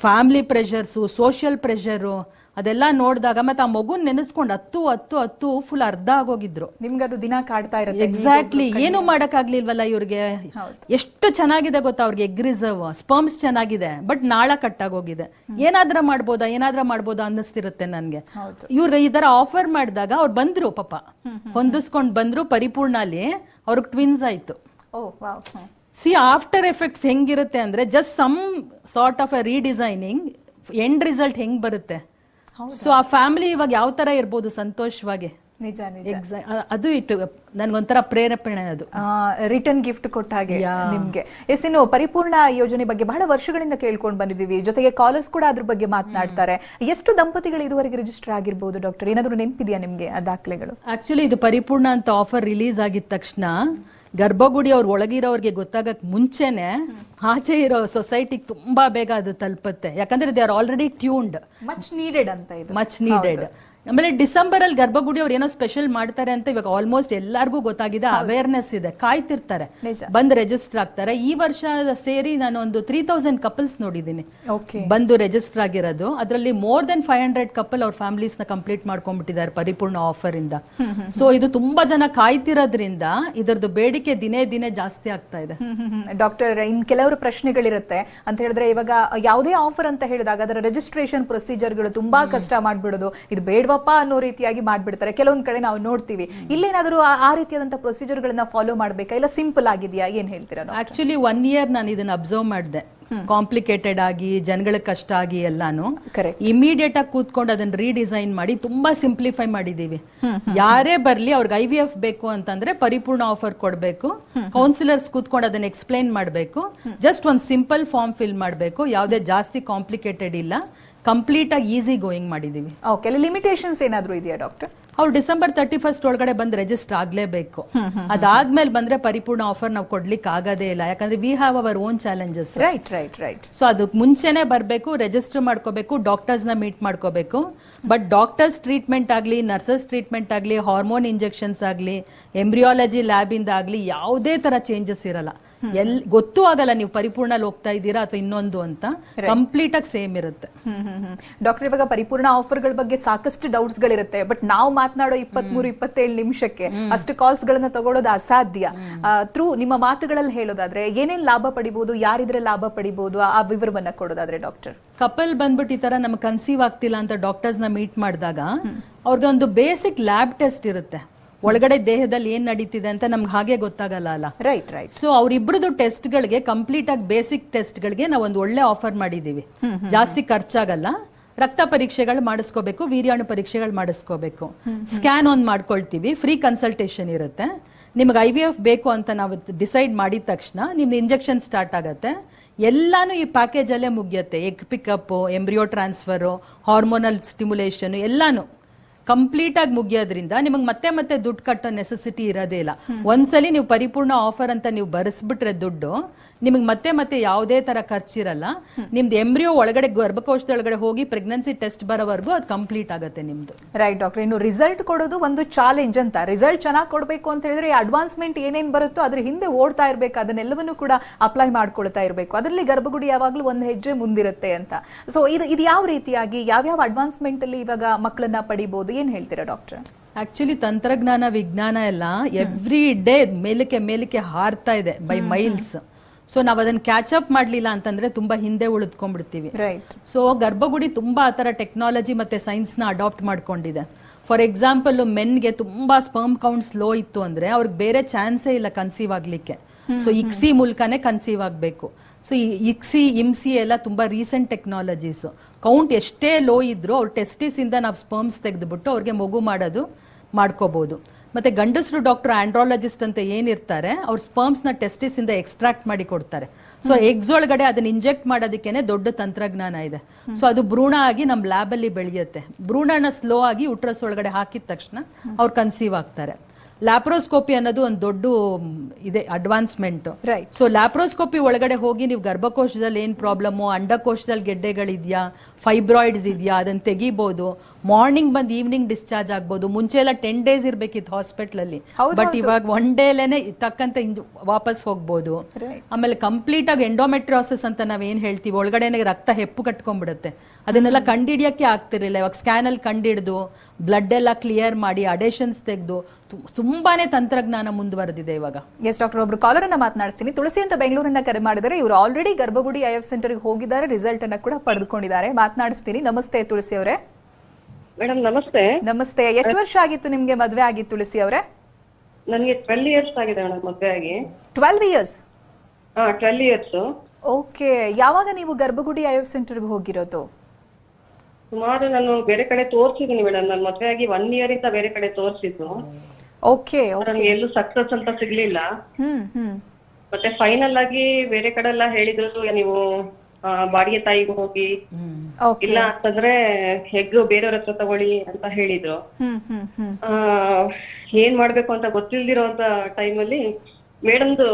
ಫ್ಯಾಮಿಲಿ ಪ್ರೆಷರ್ಸು ಸೋಷಿಯಲ್ ಪ್ರೆಷರು ಅದೆಲ್ಲ ನೋಡಿದಾಗ ಮತ್ತೆ ಆ ಮಗು ನೆನೆಸ್ಕೊಂಡು ಹತ್ತು ಹತ್ತು ಹತ್ತು ಫುಲ್ ಅರ್ಧ ಆಗೋಗಿದ್ರು. ನಿಮ್ಗೆ ಅದು ದಿನ ಕಾಡ್ತಾ ಇರುತ್ತೆ. ಎಕ್ಸಾಕ್ಟ್ಲಿ ಏನು ಮಾಡಕ್ಕಾಗ್ಲಿಲ್ವಲ್ಲ ಇವ್ರಿಗೆ. ಎಷ್ಟು ಚೆನ್ನಾಗಿದೆ ಗೊತ್ತಾ ಅವ್ರಿಗೆ? ಎಗ್ ರಿಸರ್ವ್ ಸ್ಪರ್ಮ್ಸ್ ಚೆನ್ನಾಗಿದೆ ಬಟ್ ನಾಳ ಕಟ್ಟಾಗೋಗಿದೆ. ಏನಾದ್ರೂ ಮಾಡ್ಬೋದಾ? ಏನಾದ್ರೂ ಮಾಡ್ಬೋದಾ ಅನ್ನಿಸ್ತಿರುತ್ತೆ ನನ್ಗೆ. ಇವ್ರಿಗೆ ಈ ತರ ಆಫರ್ ಮಾಡಿದಾಗ ಅವ್ರು ಬಂದ್ರು ಪಾಪ. ಹೊಂದಿಸ್ಕೊಂಡ್ ಬಂದ್ರು ಪರಿಪೂರ್ಣ ಅಲ್ಲಿ ಅವ್ರಿಗೆ ಟ್ವಿನ್ಸ್ ಆಯ್ತು. ಸಿ ಆಫ್ಟರ್ ಎಫೆಕ್ಟ್ಸ್ ಹೆಂಗಿರುತ್ತೆ ಅಂದ್ರೆ just some sort of a redesigning and result ಹೆಂಗ್ ಬರುತ್ತೆ? ಸೊ ಆ ಫ್ಯಾಮಿಲಿ ಇವಾಗ ಯಾವ ತರ ಇರ್ಬೋದು ಸಂತೋಷವಾಗಿ? ನಿಜ ನಿಜ. ಅದು ಇಟ್ಟು ನನ್ಗೊಂಥರ ಪ್ರೇರೇಪಣೆ ಅದು. ರಿಟರ್ನ್ ಗಿಫ್ಟ್ ಕೊಟ್ಟ ಹಾಗೆ ನಿಮ್ಗೆ. ಎಸ್ ಇನ್ನು ಪರಿಪೂರ್ಣ ಯೋಜನೆ ಬಗ್ಗೆ ಬಹಳ ವರ್ಷಗಳಿಂದ ಕೇಳ್ಕೊಂಡು ಬಂದಿದ್ದೀವಿ. ಜೊತೆಗೆ ಕಾಲರ್ಸ್ ಕೂಡ ಅದ್ರ ಬಗ್ಗೆ ಮಾತನಾಡ್ತಾರೆ. ಎಷ್ಟು ದಂಪತಿಗಳು ಇದುವರೆಗೆ ರಿಜಿಸ್ಟರ್ ಆಗಿರ್ಬೋದು ಡಾಕ್ಟರ್ ಏನಾದರೂ ನೆನಪಿದೆಯಾ ನಿಮ್ಗೆ ಆ ದಾಖಲೆಗಳು? ಆಕ್ಚುಲಿ ಇದು ಪರಿಪೂರ್ಣ ಅಂತ ಆಫರ್ ರಿಲೀಸ್ ಆಗಿದ ತಕ್ಷಣ ಗರ್ಭಗುಡಿ ಅವ್ರ ಒಳಗಿರೋರ್ಗೆ ಗೊತ್ತಾಗಕ್ ಮುಂಚೆನೆ ಆಚೆ ಇರೋ ಸೊಸೈಟಿಗೆ ತುಂಬಾ ಬೇಗ ಅದು ತಲುಪುತ್ತೆ. ಯಾಕಂದ್ರೆ they are already tuned much needed ಅಂತ ಇದು. ಮಚ್ ನೀಡೆಡ್ ಆಮೇಲೆ ಡಿಸೆಂಬರ್ ಅಲ್ಲಿ ಗರ್ಭಗುಡಿ ಅವ್ರು ಏನೋ ಸ್ಪೆಷಲ್ ಮಾಡ್ತಾರೆ ಅಂತ ಇವಾಗ ಆಲ್ಮೋಸ್ಟ್ ಎಲ್ಲಾರ್ಗೂ ಗೊತ್ತಾಗಿದೆ. ಅವೇರ್ನೆಸ್ ಇದೆ. ಕಾಯ್ತಿರ್ತಾರೆ. ಬಂದು ರೆಜಿಸ್ಟರ್ ಆಗ್ತಾರೆ. ಈ ವರ್ಷ ಸೇರಿ ನಾನು ಒಂದು ತ್ರೀ ತೌಸಂಡ್ ಕಪಲ್ಸ್ ನೋಡಿದೀನಿ ಓಕೆ ಬಂದು ರೆಜಿಸ್ಟರ್ ಆಗಿರೋದು. ಅದರಲ್ಲಿ more than five hundred couple ಅವ್ರ ಫ್ಯಾಮಿಲೀಸ್ನ ಕಂಪ್ಲೀಟ್ ಮಾಡ್ಕೊಂಡ್ಬಿಟ್ಟಿದ್ದಾರೆ ಪರಿಪೂರ್ಣ ಆಫರ್ ಇಂದ. ಸೊ ಇದು ತುಂಬಾ ಜನ ಕಾಯ್ತಿರೋದ್ರಿಂದ ಇದರದ್ದು ಬೇಡಿಕೆ ದಿನೇ ದಿನೇ ಜಾಸ್ತಿ ಆಗ್ತಾ ಇದೆ. ಡಾಕ್ಟರ್ ಇನ್ ಕೆಲವರು ಪ್ರಶ್ನೆಗಳಿರುತ್ತೆ ಅಂತ ಹೇಳಿದ್ರೆ ಇವಾಗ ಯಾವುದೇ ಆಫರ್ ಅಂತ ಹೇಳಿದಾಗ ಅದರ ರಿಜಿಸ್ಟ್ರೇಷನ್ ಪ್ರೊಸೀಜರ್ಗಳು ತುಂಬಾ ಕಷ್ಟ ಮಾಡ್ಬಿಡೋದು. ಇದು ಬೇಡವಪ್ಪ ಅನ್ನೋ ರೀತಿಯಾಗಿ ಮಾಡ್ಬಿಡ್ತಾರೆ. ಕೆಲವೊಂದ್ ಕಡೆ ನಾವು ನೋಡ್ತೀವಿ. ಇಲ್ಲೇನಾದರೂ ಆ- ರೀತಿಯಾದಂತಹ ರೀತಿಯಾದಂತ ಪ್ರೊಸೀಜರ್ ಗಳನ್ನ ಫಾಲೋ ಮಾಡ್ಬೇಕಾ? ಇಲ್ಲ ಸಿಂಪಲ್ ಆಗಿದೆಯಾ? ಏನ್ ಹೇಳ್ತೀರಾ ಆಕ್ಚುಲಿ ಒನ್ ಇಯರ್ ನಾನು ಇದನ್ನ ಅಬ್ಸರ್ವ್ ಮಾಡಿದೆ. ಕಾಂಪ್ಲಿಕೇಟೆಡ್ ಆಗಿ ಜನಗಳಿಗೆ ಕಷ್ಟ ಆಗಿ ಎಲ್ಲಾನು ಕರೆಕ್ಟ್ ಇಮಿಡಿಯೇಟ್ ಆಗಿ ಕೂತ್ಕೊಂಡು ಅದನ್ನ ರೀಡಿಸೈನ್ ಮಾಡಿ ತುಂಬಾ ಸಿಂಪ್ಲಿಫೈ ಮಾಡಿದೀವಿ. ಯಾರೇ ಬರ್ಲಿ ಅವ್ರಿಗೆ ಐ ವಿ ಎಫ್ ಬೇಕು ಅಂತಂದ್ರೆ ಪರಿಪೂರ್ಣ ಆಫರ್ ಕೊಡ್ಬೇಕು. ಕೌನ್ಸಿಲರ್ಸ್ ಕೂತ್ಕೊಂಡು ಅದನ್ನ ಎಕ್ಸ್ಪ್ಲೈನ್ ಮಾಡ್ಬೇಕು. ಜಸ್ಟ್ ಒಂದ್ ಸಿಂಪಲ್ ಫಾರ್ಮ್ ಫಿಲ್ ಮಾಡ್ಬೇಕು. ಯಾವ್ದೇ ಜಾಸ್ತಿ ಕಾಂಪ್ಲಿಕೇಟೆಡ್ ಇಲ್ಲ. ಕಂಪ್ಲೀಟ್ ಆಗಿ ಈಸಿ ಗೋಯಿಂಗ್ ಮಾಡಿದೀವಿ. ಓಕೆ ಲಿಮಿಟೇಷನ್ಸ್ ಏನಾದ್ರೂ ಇದೆಯಾ ಡಾಕ್ಟರ್ ಅವ್ರು ಡಿಸೆಂಬರ್ ತರ್ಟಿ ಫಸ್ಟ್ ಒಳಗಡೆ ಬಂದು ರಿಜಿಸ್ಟರ್ ಆಗ್ಲೇಬೇಕು. ಅದಾದ್ಮೇಲೆ ಬಂದ್ರೆ ಪರಿಪೂರ್ಣ ಆಫರ್ ನಾವು ಕೊಡ್ಲಿಕ್ಕೆ ಆಗೋದೇ ಇಲ್ಲ. ಯಾಕಂದ್ರೆ we have our own challenges right right right so ಅದಕ್ಕೆ ಮುಂಚೆನೆ ಬರಬೇಕು ರಿಜಿಸ್ಟರ್ ಮಾಡ್ಕೋಬೇಕು ಡಾಕ್ಟರ್ಸ್ನ ಮೀಟ್ ಮಾಡ್ಕೋಬೇಕು. ಬಟ್ ಡಾಕ್ಟರ್ಸ್ ಟ್ರೀಟ್ಮೆಂಟ್ ಆಗಲಿ ನರ್ಸಸ್ ಟ್ರೀಟ್ಮೆಂಟ್ ಆಗಲಿ ಹಾರ್ಮೋನ್ ಇಂಜೆಕ್ಷನ್ಸ್ ಆಗಲಿ ಎಂಬ್ರಿಯಾಲಜಿ ಲ್ಯಾಬ್ ಇಂದ ಆಗಲಿ ಯಾವುದೇ ತರ ಚೇಂಜಸ್ ಇರಲ್ಲ. ಎಲ್ ಗೊತ್ತೂ ಆಗಲ್ಲ ನೀವು ಪರಿಪೂರ್ಣಲ್ಲಿ ಹೋಗ್ತಾ ಇದ್ದೀರಾ ಅಥವಾ ಇನ್ನೊಂದು ಅಂತ. ಕಂಪ್ಲೀಟ್ ಆಗಿ ಸೇಮ್ ಇರುತ್ತೆ. ಡಾಕ್ಟರ್ ಇವಾಗ ಪರಿಪೂರ್ಣ ಆಫರ್ಗಳ ಬಗ್ಗೆ ಸಾಕಷ್ಟು ಡೌಟ್ಸ್ ಗಳಿರುತ್ತೆ. ಬಟ್ ನಾವು ಮಾತನಾಡೋ ಇಪ್ಪತ್ಮೂರು ಇಪ್ಪತ್ತೇಳು ನಿಮಿಷಕ್ಕೆ ಅಷ್ಟು ಕಾಲ್ಸ್ ಗಳನ್ನ ತಗೊಳ್ಳೋದು ಅಸಾಧ್ಯ. ಥ್ರೂ ನಿಮ್ಮ ಮಾತುಗಳಲ್ಲಿ ಹೇಳೋದಾದ್ರೆ ಏನೇನ್ ಲಾಭ ಪಡಿಬಹುದು ಯಾರಿದ್ರೆ ಲಾಭ ಪಡಿಬಹುದು ಆ ವಿವರವನ್ನ ಕೊಡೋದಾದ್ರೆ ಡಾಕ್ಟರ್. ಕಪಲ್ ಬಂದ್ಬಿಟ್ಟು ಈ ತರ ನಮ್ಗೆ ಕನ್ಸೀವ್ ಆಗ್ತಿಲ್ಲ ಅಂತ ಡಾಕ್ಟರ್ಸ್ನ ಮೀಟ್ ಮಾಡಿದಾಗ ಅವ್ರಿಗೆ ಒಂದು ಬೇಸಿಕ್ ಲ್ಯಾಬ್ ಟೆಸ್ಟ್ ಇರುತ್ತೆ. ಒಳಗಡೆ ದೇಹದಲ್ಲಿ ಏನ್ ನಡೀತಿದೆ ಅಂತ ನಮ್ಗೆ ಹಾಗೆ ಗೊತ್ತಾಗಲ್ಲ ಅಲ್ಲ? Right right. ಸೊ ಅವ್ರಿಬ್ರದ್ದು ಟೆಸ್ಟ್ ಗಳಿಗೆ ಕಂಪ್ಲೀಟ್ ಆಗಿ ಬೇಸಿಕ್ ಟೆಸ್ಟ್ಗಳಿಗೆ ನಾವು ಒಂದು ಒಳ್ಳೆ ಆಫರ್ ಮಾಡಿದೀವಿ. ಜಾಸ್ತಿ ಖರ್ಚಾಗಲ್ಲ. ರಕ್ತ ಪರೀಕ್ಷೆಗಳು ಮಾಡಿಸ್ಕೋಬೇಕು ವೀರ್ಯಾಣು ಪರೀಕ್ಷೆಗಳು ಮಾಡಿಸ್ಕೋಬೇಕು. ಸ್ಕ್ಯಾನ್ ಒಂದು ಮಾಡ್ಕೊಳ್ತೀವಿ ಫ್ರೀ ಕನ್ಸಲ್ಟೇಷನ್ ಇರುತ್ತೆ. ನಿಮಗೆ ಐ ವಿ ಎಫ್ ಬೇಕು ಅಂತ ನಾವು ಡಿಸೈಡ್ ಮಾಡಿದ ತಕ್ಷಣ ನಿಮ್ದು ಇಂಜೆಕ್ಷನ್ ಸ್ಟಾರ್ಟ್ ಆಗುತ್ತೆ. ಎಲ್ಲಾನು ಈ ಪ್ಯಾಕೇಜ್ ಅಲ್ಲೇ ಮುಗಿಯುತ್ತೆ. Egg pickup embryo transfer hormonal stimulation ಎಲ್ಲಾನು. ಕಂಪ್ಲೀಟ್ ಆಗಿ ಮುಗಿಯೋದ್ರಿಂದ ನಿಮಗೆ ಮತ್ತೆ ಮತ್ತೆ ದುಡ್ಡು ಕಟ್ಟೋ ನೆಸೆಸಿಟಿ ಇರೋದೇ ಇಲ್ಲ. ಒಂದ್ಸಲಿ ನೀವು ಪರಿಪೂರ್ಣ ಆಫರ್ ಅಂತ ನೀವು ಬರೆಸ್ಬಿಟ್ರೆ ದುಡ್ಡು, ನಿಮಗೆ ಮತ್ತೆ ಮತ್ತೆ ಯಾವುದೇ ತರ ಖರ್ಚಿರಲ್ಲ. ನಿಮ್ದು ಎಂಬ್ರಿಯೋ ಒಳಗಡೆ ಗರ್ಭಕೋಶದೊಳಗಡೆ ಹೋಗಿ ಪ್ರೆಗ್ನೆನ್ಸಿ ಟೆಸ್ಟ್ ಬರೋವರೆಗೂ ಅದು ಕಂಪ್ಲೀಟ್ ಆಗುತ್ತೆ ನಿಮ್ದು. ರೈಟ್ ಡಾಕ್ಟರ್ ಇನ್ನು ರಿಸಲ್ಟ್ ಕೊಡೋದು ಒಂದು ಚಾಲೆಂಜ್ ಅಂತ. ರಿಸಲ್ಟ್ ಚೆನ್ನಾಗಿ ಕೊಡಬೇಕು ಅಂತ ಹೇಳಿದ್ರೆ ಅಡ್ವಾನ್ಸ್ಮೆಂಟ್ ಏನೇನ್ ಬರುತ್ತೋ ಅದ್ರ ಹಿಂದೆ ಓಡ್ತಾ ಇರಬೇಕು. ಅದನ್ನೆಲ್ಲವನ್ನೂ ಕೂಡ ಅಪ್ಲೈ ಮಾಡ್ಕೊಳ್ತಾ ಇರಬೇಕು. ಅದರಲ್ಲಿ ಗರ್ಭಗುಡಿ ಯಾವಾಗಲೂ ಒಂದು ಹೆಜ್ಜೆ ಮುಂದಿರುತ್ತೆ ಅಂತ. ಸೊ ಇದು ಇದು ಯಾವ ರೀತಿಯಾಗಿ, ಯಾವ್ಯಾವ ಅಡ್ವಾನ್ಸ್ಮೆಂಟ್ ಅಲ್ಲಿ ಇವಾಗ ಮಕ್ಕಳನ್ನ ಪಡಿಬಹುದು ಏನ್ ಹೇಳ್ತೀರಾ ಡಾಕ್ಟರ್ ಆಕ್ಚುಲಿ ತಂತ್ರಜ್ಞಾನ ವಿಜ್ಞಾನ ಎಲ್ಲ ಎವ್ರಿ ಡೇ ಮೇಲಕ್ಕೆ ಮೇಲಕ್ಕೆ ಹಾರ್ತಾ ಇದೆ ಬೈ ಮೈಲ್ಸ್ ಸೊ ನಾವ್ ಅದನ್ನ ಕ್ಯಾಚ್ ಅಪ್ ಮಾಡ್ಲಿಲ್ಲ ಅಂತಂದ್ರೆ ತುಂಬಾ ಹಿಂದೆ ಉಳಿದ್ಕೊಂಡ್ಬಿಡ್ತೀವಿ. ರೈಟ್ ಸೊ ಗರ್ಭಗುಡಿ ತುಂಬಾ ಆತರ ಟೆಕ್ನಾಲಜಿ ಮತ್ತೆ ಸೈನ್ಸ್ನ ಅಡಾಪ್ಟ್ ಮಾಡ್ಕೊಂಡಿದೆ. ಫಾರ್ ಎಕ್ಸಾಂಪಲ್ ಮೆನ್ಗೆ ತುಂಬಾ ಸ್ಪರ್ಮ್ ಕೌಂಟ್ಸ್ ಲೋ ಇತ್ತು ಅಂದ್ರೆ ಅವ್ರಿಗೆ ಬೇರೆ ಚಾನ್ಸೇ ಇಲ್ಲ ಕನ್ಸೀವ್ ಆಗ್ಲಿಕ್ಕೆ. ಸೊ ಇಕ್ಸಿ ಮೂಲಕನೇ ಕನ್ಸೀವ್ ಆಗಬೇಕು. ಸೊ ಈ ಇಕ್ಸಿ ಇಮ್ಸಿ ಎಲ್ಲ ತುಂಬಾ ರೀಸೆಂಟ್ ಟೆಕ್ನಾಲಜೀಸ್ ಕೌಂಟ್ ಎಷ್ಟೇ ಲೋ ಇದ್ರು ಅವ್ರ ಟೆಸ್ಟಿಸ್ ಇಂದ ನಾವು ಸ್ಪರ್ಮ್ಸ್ ತೆಗೆದುಬಿಟ್ಟು ಅವ್ರಿಗೆ ಮಗು ಮಾಡೋದು ಮಾಡ್ಕೋಬಹುದು ಮತ್ತೆ ಗಂಡಸರು ಡಾಕ್ಟರ್ ಆಂಡ್ರಾಲಜಿಸ್ಟ್ ಅಂತ ಏನಿರ್ತಾರೆ ಅವ್ರ ಸ್ಪರ್ಮ್ಸ್ನ ಟೆಸ್ಟಿಸ್ ಇಂದ ಎಕ್ಸ್ಟ್ರಾಕ್ಟ್ ಮಾಡಿ ಕೊಡ್ತಾರೆ. ಸೊ ಎಗ್ಸ್ ಒಳಗಡೆ ಅದನ್ನ ಇಂಜೆಕ್ಟ್ ಮಾಡೋದಕ್ಕೇನೆ ದೊಡ್ಡ ತಂತ್ರಜ್ಞಾನ ಇದೆ. ಸೊ ಅದು ಭ್ರೂಣ ಆಗಿ ನಮ್ ಲ್ಯಾಬ್ ಅಲ್ಲಿ ಬೆಳೆಯುತ್ತೆ. ಭ್ರೂಣನ ಸ್ಲೋ ಆಗಿ ಉಟ್ರಸ್ ಒಳಗಡೆ ಹಾಕಿದ ತಕ್ಷಣ ಅವ್ರು ಕನ್ಸೀವ್ ಆಗ್ತಾರೆ. ಲ್ಯಾಪ್ರೋಸ್ಕೋಪಿ ಅನ್ನೋದು ಒಂದು ದೊಡ್ಡ ಇದೆ ಅಡ್ವಾನ್ಸ್ಮೆಂಟ್ ರೈಟ್ ಸೊ ಲ್ಯಾಪ್ರೋಸ್ಕೋಪಿ ಒಳಗಡೆ ಹೋಗಿ ನೀವು ಗರ್ಭಕೋಶದಲ್ಲಿ ಏನ್ ಪ್ರಾಬ್ಲಮ್ಮು ಅಂಡಕೋಶದಲ್ಲಿ ಗೆಡ್ಡೆಗಳಿದ್ಯಾ? ಫೈಬ್ರಾಯ್ಡ್ಸ್ ಇದೆಯಾ? ಅದನ್ನ ತೆಗಿಬಹುದು ಮಾರ್ನಿಂಗ್ ಬಂದು ಈವ್ನಿಂಗ್ ಡಿಸ್ಚಾರ್ಜ್ ಆಗ್ಬೋದು. ಮುಂಚೆ ಎಲ್ಲ ಟೆನ್ ಡೇಸ್ ಇರ್ಬೇಕಿತ್ತು ಹಾಸ್ಪಿಟಲ್ ಅಲ್ಲಿ. ಬಟ್ ಇವಾಗ ಒನ್ ಡೇಲೇನೆ ತಕ್ಕಂತ ವಾಪಸ್ ಹೋಗ್ಬೋದು. ಆಮೇಲೆ ಕಂಪ್ಲೀಟ್ ಆಗಿ ಎಂಡೋಮೆಟ್ರಿಯಾಸಿಸ್ ಅಂತ ನಾವ್ ಏನ್ ಹೇಳ್ತೀವಿ? ಒಳಗಡೆನೆ ರಕ್ತ ಹೆಪ್ಪು ಕಟ್ಕೊಂಡ್ಬಿಡುತ್ತೆ. ಅದನ್ನೆಲ್ಲ ಕಂಡಿಡಿಯಕ್ಕೆ ಆಗ್ತಿರ್ಲಿಲ್ಲ. ಇವಾಗ ಸ್ಕ್ಯಾನ್ ಅಲ್ಲಿ ಕಂಡಿಡ್ದು ಬ್ಲಡ್ ಎಲ್ಲ ಕ್ಲಿಯರ್ ಮಾಡಿ ಅಡೇಷನ್ಸ್ ತೆಗೆದು ತುಂಬಾನೇ ತಂತ್ರಜ್ಞಾನ ಮುಂದುವರೆದಿದೆ ಇವಾಗ. ಎಸ್ ಡಾಕ್ಟರ್ ಒಬ್ರು ಕಾಲರ್ ಅನ್ನ ಮಾತನಾಡ್ತೀನಿ ತುಳಸಿ ಅಂತ ಬೆಂಗಳೂರಿಂದ ಕರೆ ಮಾಡಿದರೆ ಇವರು ಆಲ್ರೆಡಿ ಗರ್ಭಗುಡಿ ಐ ಎಫ್ಗೆ ಹೋಗಿದ್ದಾರೆ ರಿಸಲ್ಟ್ ಅನ್ನ ಕೂಡ ಪಡೆದುಕೊಂಡಿದ್ದಾರೆ. ಮಾತನಾಡಿಸ್ತೀನಿ. ನಮಸ್ತೆ ತುಳಸಿ ಅವರೇ. ಮೇಡಮ್ ನಮಸ್ತೆ. ನಮಸ್ತೆ. ಎಷ್ಟು ವರ್ಷ ಆಗಿತ್ತು ನಿಮ್ಗೆ ಮದ್ವೆ ಆಗಿತ್ತು ತುಳಸಿ ಅವರೇ? ನನಗೆ ಟ್ವೆಲ್ ಇಯರ್ಸ್ ಆಗಿದೆ ಮೇಡಮ್ ಮದುವೆ ಆಗಿ. ಟ್ವೆಲ್ವ್ ಇಯರ್ಸ್ ಹಾ ಟ್ವೆಲ್ ಇಯರ್ಸ್ ಓಕೆ ಯಾವಾಗ ನೀವು ಗರ್ಭಗುಡಿ ಐ ಎಫ್ ಸೆಂಟರ್ಗೆ ಹೋಗಿರೋದು? ಸುಮಾರು ನಾನು ಬೇರೆ ಕಡೆ ತೋರಿಸಿದ್ದೀನಿ ಮೇಡಮ್. ನಾನು ಮದುವೆ ಆಗಿ ಒನ್ ಇಯರ್ ಇಂದ ಬೇರೆ ಕಡೆ ತೋರಿಸಿದ್ದು. ಓಕೆ ನನಗೆ ಎಲ್ಲೂ ಸಕ್ಸಸ್ ಅಂತ ಸಿಗ್ಲಿಲ್ಲ. ಹ್ಮ್ ಹ್ಮ್. ಮತ್ತೆ ಫೈನಲ್ ಆಗಿ ಬೇರೆ ಕಡೆ ಎಲ್ಲ ಹೇಳಿದ್ರು ನೀವು ಬಾಡಿಗೆ ತಾಯಿಗೆ ಹೋಗಿ ಇಲ್ಲ ಅಂತಂದ್ರೆ ಹೆಗ್ ಬೇರೆಯವ್ರ ಹತ್ರ ತಗೊಳ್ಳಿ ಅಂತ ಹೇಳಿದ್ರು. ಏನ್ ಮಾಡ್ಬೇಕು ಅಂತ ಗೊತ್ತಿಲ್ದಿರೋಂತ ಅಲ್ಲಿ ಮೇಡಮ್ದು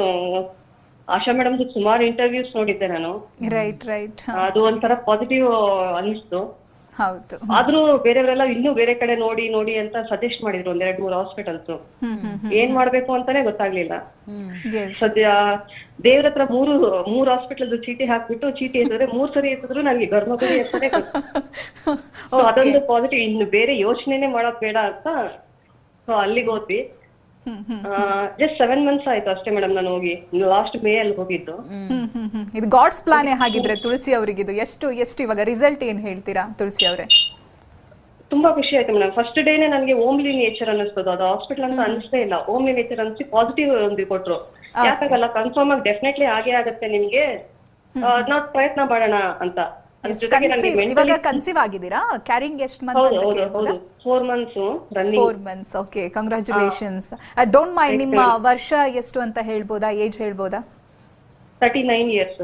ಆಶಾ ಮೇಡಮ್ದು ಸುಮಾರು ಇಂಟರ್ವ್ಯೂಸ್ ನೋಡಿದ್ದೆ ನಾನು. ರೈಟ್ ರೈಟ್ ಅದು ಒಂಥರ ಪಾಸಿಟಿವ್ ಅನಿಸ್ತು. ಹೌದು. ಆದ್ರೂ ಬೇರೆಯವರೆಲ್ಲ ಇನ್ನೂ ಬೇರೆ ಕಡೆ ನೋಡಿ ನೋಡಿ ಅಂತ ಸಜೆಸ್ಟ್ ಮಾಡಿದ್ರು ಒಂದ್ ಎರಡ್ ಮೂರು ಹಾಸ್ಪಿಟಲ್ಸ್ ಏನ್ ಮಾಡ್ಬೇಕು ಅಂತಾನೆ ಗೊತ್ತಾಗ್ಲಿಲ್ಲ. ಸದ್ಯ ದೇವ್ರ ಹತ್ರ ಮೂರು ಮೂರ್ ಹಾಸ್ಪಿಟಲ್ ಚೀಟಿ ಹಾಕ್ಬಿಟ್ಟು ಚೀಟಿ ಎತ್ತಿದ್ರೆ ಮೂರ್ ಸರಿ ಎತ್ತಿದ್ರು ನನಗೆ ಗರ್ಭಗುಡಿ ಅಂತಾನೆ ಅದೊಂದು ಪಾಸಿಟಿವ್ ಇನ್ನು ಬೇರೆ ಯೋಚನೆನೆ ಮಾಡೋದ್ ಬೇಡ ಅಂತ ಸೊ ಅಲ್ಲಿಗೆ ಹೋದ್ವಿ. ಜಸ್ಟ್ ಸೆವೆನ್ ಮಂತ್ಸ್ ಆಯ್ತು ಅಷ್ಟೇ ಮೇಡಮ್ ನಾನು ಹೋಗಿ. ಲಾಸ್ಟ್ ಮೇ ಅಲ್ಲಿ ಹೋಗಿದ್ದು. ಇದು ಗಾಡ್ಸ್ ಪ್ಲಾನ್ ಹಾಗಿದ್ರೆ ತುಳಸಿ ಅವರಿಗಿದು ಎಷ್ಟು ಎಷ್ಟು ಇವಾಗ ರಿಸಲ್ಟ್ ಏನ್ ಹೇಳ್ತೀರಾ ತುಳಸಿ ಅವರೇ? ತುಂಬಾ ಖುಷಿ ಆಯ್ತು ಮೇಡಮ್ ಫಸ್ಟ್ ಡೇನೆ ನನಗೆ ಓಮ್ಲಿ ನೇಚರ್ ಅನ್ನಿಸ್ತದ. ಅದು ಹಾಸ್ಪಿಟಲ್ ಅಂತ ಅನಿಸ್ತೇ ಇಲ್ಲ. ಓಮ್ಲಿ ನೇಚರ್ ಅನ್ಸಿ ಪಾಸಿಟಿವ್ ಒಂದು ಕೊಟ್ರು. ಯಾಕಾಗಲ್ಲ ಕನ್ಫರ್ಮ್ ಆಗಿ ಡೆಫಿನೆಟ್ಲಿ ಆಗೇ ಆಗತ್ತೆ ನಿಮ್ಗೆ. ನಾವ್ ಪ್ರಯತ್ನ ಮಾಡೋಣ ಅಂತ. ಇವಾಗ ಕನ್ಸೀವ್ ಆಗಿದ್ದೀರಾ? ಕ್ಯಾರಿಂಗ್ ಎಷ್ಟು ಮಂತ್ ಅಂತ ಕೇಳ್ಬೋದಾ? Four months four months okay congratulations don't mind ನಿಮ್ಮ ವರ್ಷ ಎಷ್ಟು ಅಂತ ಹೇಳ್ಬೋದಾ? ಏಜ್ ಹೇಳ್ಬೋದಾ? Thirty nine years